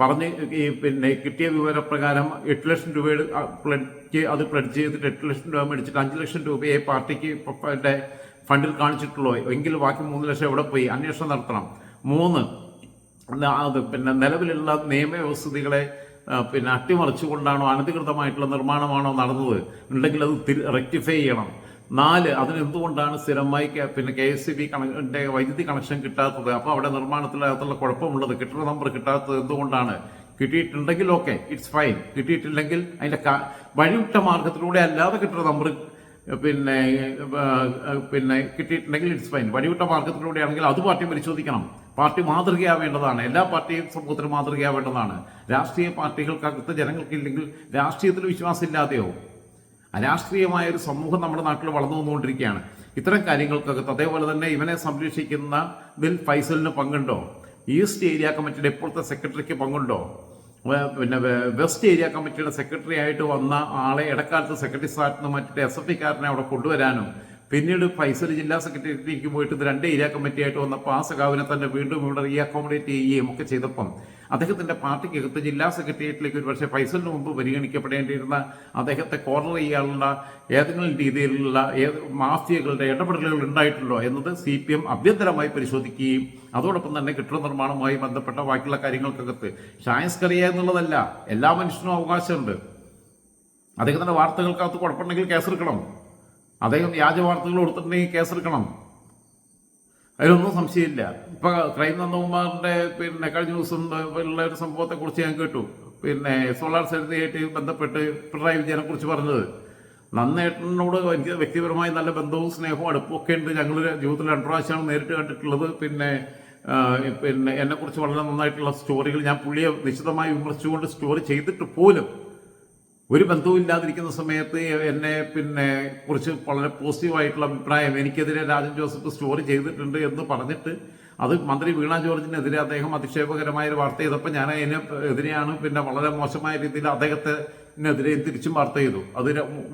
പറഞ്ഞ് ഈ പിന്നെ കിട്ടിയ വിവരപ്രകാരം എട്ട് ലക്ഷം രൂപയുടെ പ്ലഡ്ജ് അത് പ്ലഡ്ജ് ചെയ്തിട്ട് എട്ട് ലക്ഷം രൂപ മേടിച്ചിട്ട് അഞ്ച് ലക്ഷം രൂപയെ പാർട്ടിക്ക് ഫണ്ടിൽ കാണിച്ചിട്ടുള്ളോ. എങ്കിൽ ബാക്കി മൂന്ന് ലക്ഷം എവിടെ പോയി? അന്വേഷണം നടത്തണം. മൂന്ന് അത് പിന്നെ നിലവിലുള്ള നിയമവ്യവസ്ഥിതികളെ പിന്നെ അട്ടിമറിച്ചുകൊണ്ടാണോ അനധികൃതമായിട്ടുള്ള നിർമ്മാണമാണോ നടന്നത്? ഉണ്ടെങ്കിൽ അത് റെക്ടിഫൈ ചെയ്യണം. നാല് അതിനെന്തുകൊണ്ടാണ് സ്ഥിരമായി പിന്നെ കെ എസ് സി ബി കണക്കിന്റെ വൈദ്യുതി കണക്ഷൻ കിട്ടാത്തത്? അപ്പോൾ അവിടെ നിർമ്മാണത്തിനകത്തുള്ള കുഴപ്പമുള്ളത് കിട്ടുന്ന നമ്പർ കിട്ടാത്തത് എന്തുകൊണ്ടാണ്? കിട്ടിയിട്ടുണ്ടെങ്കിൽ ഓക്കെ ഇറ്റ്സ് ഫൈൻ കിട്ടിയിട്ടില്ലെങ്കിൽ അതിന്റെ ക- വഴിവിട്ട മാർഗത്തിലൂടെ അല്ലാതെ കിട്ടുന്ന നമ്പർ പിന്നെ പിന്നെ കിട്ടിയിട്ടുണ്ടെങ്കിൽ ഇറ്റ്സ് ഫൈൻ വഴിവിട്ട മാർഗത്തിലൂടെയാണെങ്കിൽ അത് പാർട്ടി പരിശോധിക്കണം. പാർട്ടി മാതൃകയാവേണ്ടതാണ്. എല്ലാ പാർട്ടിയും സമൂഹത്തിന് മാതൃകയാവേണ്ടതാണ്. രാഷ്ട്രീയ പാർട്ടികൾക്കകത്ത് ജനങ്ങൾക്കില്ലെങ്കിൽ രാഷ്ട്രീയത്തിൽ വിശ്വാസമില്ലാതെയോ അരാഷ്ട്രീയമായ ഒരു സമൂഹം നമ്മുടെ നാട്ടിൽ വളർന്നു വന്നുകൊണ്ടിരിക്കുകയാണ്. ഇത്തരം കാര്യങ്ങൾക്കകത്ത് അതേപോലെ തന്നെ ഇവനെ സംരക്ഷിക്കുന്ന ഇതിൽ ഫൈസലിന് പങ്കുണ്ടോ? ഈസ്റ്റ് ഏരിയ കമ്മിറ്റിയുടെ ഇപ്പോഴത്തെ സെക്രട്ടറിക്ക് പങ്കുണ്ടോ? പിന്നെ വെസ്റ്റ് ഏരിയ കമ്മിറ്റിയുടെ സെക്രട്ടറി ആയിട്ട് വന്ന ആളെ ഇടക്കാലത്ത് സെക്രട്ടറി സ്ഥാനത്ത് നിന്ന് മാറ്റിയിട്ട് എസ് എഫ് ഇക്കാരനെ അവിടെ കൊണ്ടുവരാനും പിന്നീട് ഫൈസൽ ജില്ലാ സെക്രട്ടേറിയറ്റിലേക്ക് പോയിട്ട് രണ്ട് ഏരിയ കമ്മിറ്റി ആയിട്ട് വന്നപ്പോൾ ആ സഖാവിനെ തന്നെ വീണ്ടും ഇവിടെ റീ അക്കോമഡേറ്റ് ചെയ്യുകയും ഒക്കെ ചെയ്തപ്പം അദ്ദേഹത്തിന്റെ പാർട്ടിക്കകത്ത് ജില്ലാ സെക്രട്ടേറിയറ്റിലേക്ക് ഒരു പക്ഷേ ഫൈസലിന് മുമ്പ് പരിഗണിക്കപ്പെടേണ്ടിയിരുന്ന അദ്ദേഹത്തെ കോർണർ ചെയ്യാനുള്ള ഏതെങ്കിലും രീതിയിലുള്ള ഏത് മാഫിയകളുടെ ഇടപെടലുകൾ ഉണ്ടായിട്ടുണ്ടോ എന്നത് സി പി എം അഭ്യന്തരമായി പരിശോധിക്കുകയും അതോടൊപ്പം തന്നെ കെട്ടിട നിർമ്മാണവുമായി ബന്ധപ്പെട്ട ബാക്കിയുള്ള കാര്യങ്ങൾക്കകത്ത് ഷായൻസ് കറിയ എന്നുള്ളതല്ല എല്ലാ മനുഷ്യനും അവകാശമുണ്ട്. അദ്ദേഹത്തിന്റെ വാർത്തകൾക്കകത്ത് കുഴപ്പമുണ്ടെങ്കിൽ കേസെടുക്കണം. അദ്ദേഹം വ്യാജ വാർത്തകൾ കൊടുത്തിട്ടുണ്ടെങ്കിൽ കേസെടുക്കണം. അതിലൊന്നും സംശയമില്ല. ഇപ്പൊ ക്രൈം നന്ദകുമാറിന്റെ പിന്നെ കഴിഞ്ഞ ദിവസം ഉള്ള ഒരു സംഭവത്തെ കുറിച്ച് ഞാൻ കേട്ടു. പിന്നെ സോളാർ സരിതയായിട്ട് ബന്ധപ്പെട്ട് പിണറായി വിജയനെ കുറിച്ച് പറഞ്ഞത്. നന്നേട്ടനോട് എനിക്ക് വ്യക്തിപരമായി നല്ല ബന്ധവും സ്നേഹവും അടുപ്പവും ഒക്കെ ഉണ്ട്. ഞങ്ങൾ ജീവിതത്തിൽ രണ്ട് പ്രാവശ്യമാണ് നേരിട്ട് കണ്ടിട്ടുള്ളത്. പിന്നെ പിന്നെ എന്നെക്കുറിച്ച് വളരെ നന്നായിട്ടുള്ള സ്റ്റോറികൾ ഞാൻ പുള്ളിയെ നിശിതമായി വിമർശിച്ചുകൊണ്ട് സ്റ്റോറി ചെയ്തിട്ട് പോലും ഒരു ബന്ധവും ഇല്ലാതിരിക്കുന്ന സമയത്ത് എന്നെ പിന്നെ കുറിച്ച് വളരെ പോസിറ്റീവായിട്ടുള്ള അഭിപ്രായം എനിക്കെതിരെ രാജൻ ജോസഫ് സ്റ്റോറി ചെയ്തിട്ടുണ്ട് എന്ന് പറഞ്ഞിട്ട് അത് മന്ത്രി വീണ ജോർജിനെതിരെ അദ്ദേഹം അധിക്ഷേപകരമായ ഒരു വാർത്ത ചെയ്തപ്പോൾ ഞാൻ അതിനെ എതിരെയാണ് പിന്നെ വളരെ മോശമായ രീതിയിൽ അദ്ദേഹത്തിനെതിരെ തിരിച്ചും വാർത്ത ചെയ്തു. അത്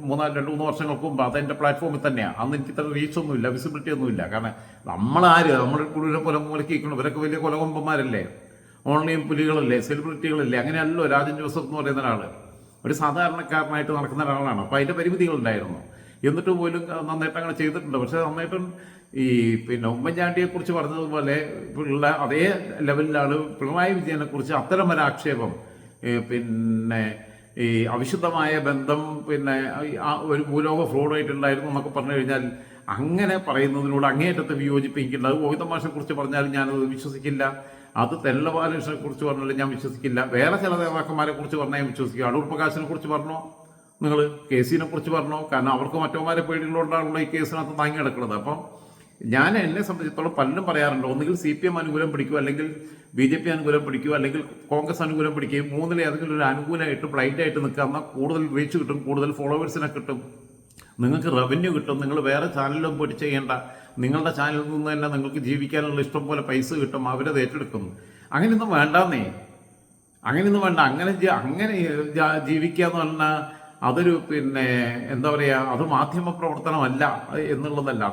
മൂന്നാൽ രണ്ട് മൂന്ന് വർഷങ്ങൾക്ക് മുമ്പ്. അതെന്റെ പ്ലാറ്റ്ഫോമിൽ തന്നെയാണ് അന്ന് എനിക്ക് ഇത്ര റീച്ച് ഒന്നുമില്ല വിസിബിലിറ്റി ഒന്നുമില്ല. കാരണം നമ്മളാര് നമ്മുടെ കൂടുതലും കൊല മൂലക്കിക്കണം ഇവരൊക്കെ വലിയ കൊലകൊമ്പന്മാരല്ലേ? ഓൺലൈൻ പുലികളല്ലേ? സെലിബ്രിറ്റികളല്ലേ അങ്ങനെയല്ലോ രാജൻ ജോസഫ് എന്ന് പറയുന്ന ഒരാൾ. ഒരു സാധാരണക്കാരനായിട്ട് നടക്കുന്ന ഒരാളാണ്. അപ്പോൾ അതിന്റെ പരിമിതികളുണ്ടായിരുന്നു. എന്നിട്ട് പോലും നന്നായിട്ട് അങ്ങനെ ചെയ്തിട്ടുണ്ട്. പക്ഷേ നന്നായിട്ടും ഈ പിന്നെ ഉമ്മൻചാണ്ടിയെ കുറിച്ച് പറഞ്ഞതുപോലെ ഉള്ള അതേ ലെവലിലാണ് പിണറായി വിജയനെ കുറിച്ച് അത്തരം ഒരു ആക്ഷേപം പിന്നെ ഈ അവിശുദ്ധമായ ബന്ധം പിന്നെ ഒരു ഭൂലോക ഫ്രോഡായിട്ടുണ്ടായിരുന്നു എന്നൊക്കെ പറഞ്ഞു കഴിഞ്ഞാൽ അങ്ങനെ പറയുന്നതിനോട് അങ്ങേയറ്റത്തെ വിയോജിപ്പിക്കില്ല അത് ഗോവിന്ദ മാഷെ കുറിച്ച് പറഞ്ഞാൽ ഞാനത് വിശ്വസിക്കില്ല. അത് തെല്ലബാലകൃഷ്ണനെ കുറിച്ച് പറഞ്ഞാലും ഞാൻ വിശ്വസിക്കില്ല. വേറെ ചില നേതാക്കന്മാരെ കുറിച്ച് പറഞ്ഞാൽ ഞാൻ വിശ്വസിക്കുക. അടൂർ പ്രകാശിനെ കുറിച്ച് പറഞ്ഞോ? നിങ്ങൾ കേസിനെ കുറിച്ച് പറഞ്ഞോ? കാരണം അവർക്ക് മറ്റവന്മാരെ പേടിയുള്ളതുകൊണ്ടാണല്ലോ ഈ കേസിനകത്ത് താങ്ങി കിടക്കുന്നത്. അപ്പം ഞാൻ എന്നെ സംബന്ധിച്ചിടത്തോളം പലരും പറയാറുണ്ട് ഒന്നുകിൽ സി പി എം അനുകൂലം പിടിക്കുക അല്ലെങ്കിൽ ബി ജെ പി അനുകൂലം പിടിക്കുക അല്ലെങ്കിൽ കോൺഗ്രസ് അനുകൂലം പിടിക്കുകയും മൂന്നിലെ ഏതെങ്കിലും ഒരു അനുകൂലമായിട്ട് ബ്ലൈൻഡ് ആയിട്ട് നിൽക്കുക എന്നാൽ കൂടുതൽ റീച്ച് കിട്ടും കൂടുതൽ ഫോളോവേഴ്സിനെ കിട്ടും നിങ്ങൾക്ക് റവന്യൂ കിട്ടും നിങ്ങൾ വേറെ ചാനലിലും പോയിട്ട് ചെയ്യേണ്ട നിങ്ങളുടെ ചാനലിൽ നിന്ന് തന്നെ നിങ്ങൾക്ക് ജീവിക്കാനുള്ള ഇഷ്ടം പോലെ പൈസ കിട്ടും അവരത് ഏറ്റെടുക്കുന്നു. അങ്ങനെയൊന്നും വേണ്ടെന്നേ. അങ്ങനെയൊന്നും വേണ്ട. അങ്ങനെ അങ്ങനെ ജീവിക്കുക എന്ന് പറഞ്ഞാൽ അതൊരു പിന്നെ എന്താ പറയുക അത് മാധ്യമ പ്രവർത്തനമല്ല എന്നുള്ളതല്ല.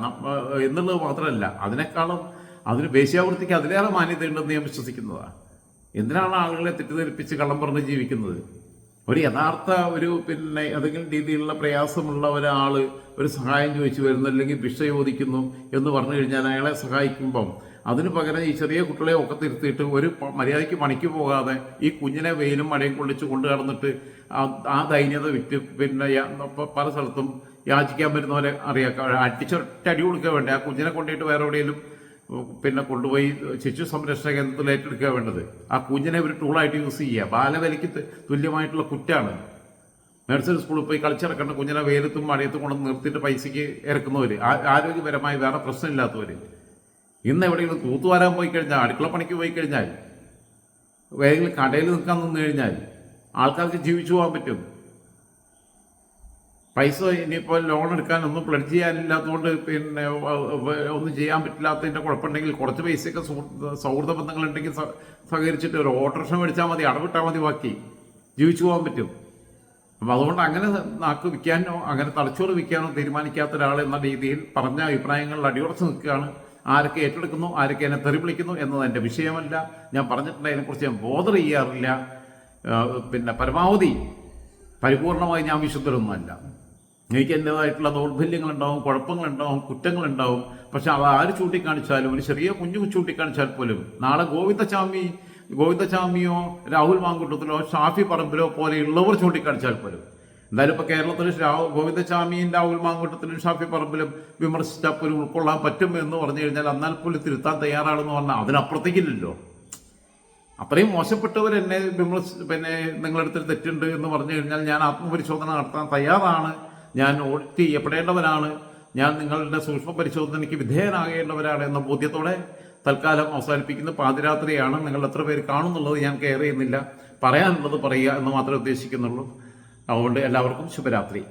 എന്നുള്ളത് മാത്രമല്ല അതിനേക്കാളും അതിന് വേശ്യാവൃത്തിക്ക് അതിലേറെ മാന്യത ഉണ്ടെന്ന് ഞാൻ വിശ്വസിക്കുന്നതാണ് എന്തിനാണ് ആളുകളെ തെറ്റിദ്ധരിപ്പിച്ച് കള്ളം പറഞ്ഞ് ജീവിക്കുന്നത്? ഒരു യഥാർത്ഥ ഒരു പിന്നെ ഏതെങ്കിലും രീതിയിലുള്ള പ്രയാസമുള്ള ഒരാൾ ഒരു സഹായം ചോദിച്ചു വരുന്നു അല്ലെങ്കിൽ ഭിക്ഷ ചോദിക്കുന്നു എന്ന് പറഞ്ഞു കഴിഞ്ഞാൽ അയാളെ സഹായിക്കുമ്പം അതിന് പകരം ഈ ചെറിയ കുട്ടികളെ ഒക്കെ തിരുത്തിയിട്ട് ഒരു മര്യാദയ്ക്ക് പണിക്ക് പോകാതെ ഈ കുഞ്ഞിനെ വെയിലും മഴയും കൊള്ളിച്ച് കൊണ്ടു കടന്നിട്ട് ആ- ദൈന്യത വിറ്റ് പിന്നെ പല സ്ഥലത്തും യാചിക്കാൻ വരുന്നവരെ അറിയാം. അടിച്ചൊറ്റ അടി കൊടുക്കാൻ വേണ്ടി? ആ കുഞ്ഞിനെ കൊണ്ടിട്ട് വേറെ എവിടെയെങ്കിലും പിന്നെ കൊണ്ടുപോയി ശിശു സംരക്ഷണ കേന്ദ്രത്തിൽ ഏറ്റെടുക്കുക വേണ്ടത്. ആ കുഞ്ഞിനെ ഒരു ടൂളായിട്ട് യൂസ് ചെയ്യുക. ബാലവലിക്ക് തുല്യമായിട്ടുള്ള കുറ്റാണ്. നഴ്സറി സ്കൂളിൽ പോയി കളിച്ചിറക്കേണ്ട കുഞ്ഞിനെ വേലത്തും മഴയത്തും കൊണ്ട് നിർത്തിയിട്ട് പൈസയ്ക്ക് ഇറക്കുന്നവർ ആരോഗ്യപരമായി വേറെ പ്രശ്നമില്ലാത്തവർ ഇന്ന് എവിടെയെങ്കിലും തൂത്തുവാരാൻ പോയി കഴിഞ്ഞാൽ അടുക്കള പണിക്ക് പോയി കഴിഞ്ഞാൽ ഏതെങ്കിലും കടയിൽ നിൽക്കാൻ നിന്ന് കഴിഞ്ഞാൽ ആൾക്കാർക്ക് ജീവിച്ചു പോകാൻ പറ്റും. പൈസ ഇനിയിപ്പോൾ ലോൺ എടുക്കാൻ ഒന്നും പ്ലഡ് ചെയ്യാനില്ലാത്തതുകൊണ്ട് പിന്നെ ഒന്നും ചെയ്യാൻ പറ്റില്ലാത്തതിന്റെ കുഴപ്പമുണ്ടെങ്കിൽ കുറച്ച് പൈസയൊക്കെ സൗഹൃദ ബന്ധങ്ങളുണ്ടെങ്കിൽ സഹകരിച്ചിട്ട് ഒരു ഓട്ടോറിക്ഷ മേടിച്ചാൽ മതി അടവിട്ടാൽ മതി ബാക്കി. ജീവിച്ചു പോകാൻ പറ്റും. അപ്പം അതുകൊണ്ട് അങ്ങനെ നാക്ക് വിൽക്കാനോ അങ്ങനെ തലച്ചോറ് വിൽക്കാനോ തീരുമാനിക്കാത്ത ഒരാൾ എന്ന രീതിയിൽ പറഞ്ഞ അഭിപ്രായങ്ങളിൽ അടിയുറച്ച് നിൽക്കുകയാണ്. ആരൊക്കെ ഏറ്റെടുക്കുന്നു ആരൊക്കെ എന്നെ തെറി വിളിക്കുന്നു എന്നത് എന്റെ വിഷയമല്ല. ഞാൻ പറഞ്ഞിട്ടുണ്ട് അതിനെക്കുറിച്ച് ഞാൻ ബോധർ ചെയ്യാറില്ല. പിന്നെ പരമാവധി പരിപൂർണമായി ഞാൻ വിശുദ്ധരൊന്നുമല്ല. എനിക്ക് എന്റെതായിട്ടുള്ള ദൗർബല്യങ്ങളുണ്ടാവും കുഴപ്പങ്ങളുണ്ടാവും കുറ്റങ്ങളുണ്ടാവും. പക്ഷെ അവ ആര് ചൂണ്ടിക്കാണിച്ചാലും ഒരു ചെറിയ കുഞ്ഞു ചൂണ്ടിക്കാണിച്ചാൽ പോലും നാളെ ഗോവിന്ദസ്വാമി ഗോവിന്ദസ്വാമിയോ രാഹുൽ മാങ്കുട്ടത്തിലോ ഷാഫി പറമ്പിലോ പോലെയുള്ളവർ ചൂണ്ടിക്കാണിച്ചാൽ പോലും. എന്തായാലും ഇപ്പോൾ കേരളത്തിൽ ഗോവിന്ദസ്വാമിയും രാഹുൽ മാങ്കുട്ടത്തിലും ഷാഫി പറമ്പിലും വിമർശിച്ചാൽ പോലും ഉൾക്കൊള്ളാൻ പറ്റും എന്ന് പറഞ്ഞു കഴിഞ്ഞാൽ എന്നാൽ പോലും തിരുത്താൻ തയ്യാറാണെന്ന് പറഞ്ഞാൽ അതിനപ്പുറത്തേക്കില്ലല്ലോ. അത്രയും മോശപ്പെട്ടവർ എന്നെ വിമർശ പിന്നെ നിങ്ങളടുത്ത് തെറ്റുണ്ട് എന്ന് പറഞ്ഞു കഴിഞ്ഞാൽ ഞാൻ ആത്മപരിശോധന നടത്താൻ തയ്യാറാണ്. ഞാൻ ഓഡിറ്റ് ചെയ്യപ്പെടേണ്ടവനാണ് ഞാൻ നിങ്ങളുടെ സൂക്ഷ്മ പരിശോധനയ്ക്ക് വിധേയനാകേണ്ടവരാണ് എന്ന ബോധ്യത്തോടെ തൽക്കാലം അവസാനിപ്പിക്കുന്ന പാതിരാത്രിയാണ് നിങ്ങൾ എത്ര പേര് കാണുന്നുള്ളത് ഞാൻ കെയർ ചെയ്യുന്നില്ല. പറയാനുള്ളത് പറയുക എന്ന് മാത്രമേ ഉദ്ദേശിക്കുന്നുള്ളൂ. അതുകൊണ്ട് എല്ലാവർക്കും ശുഭരാത്രി.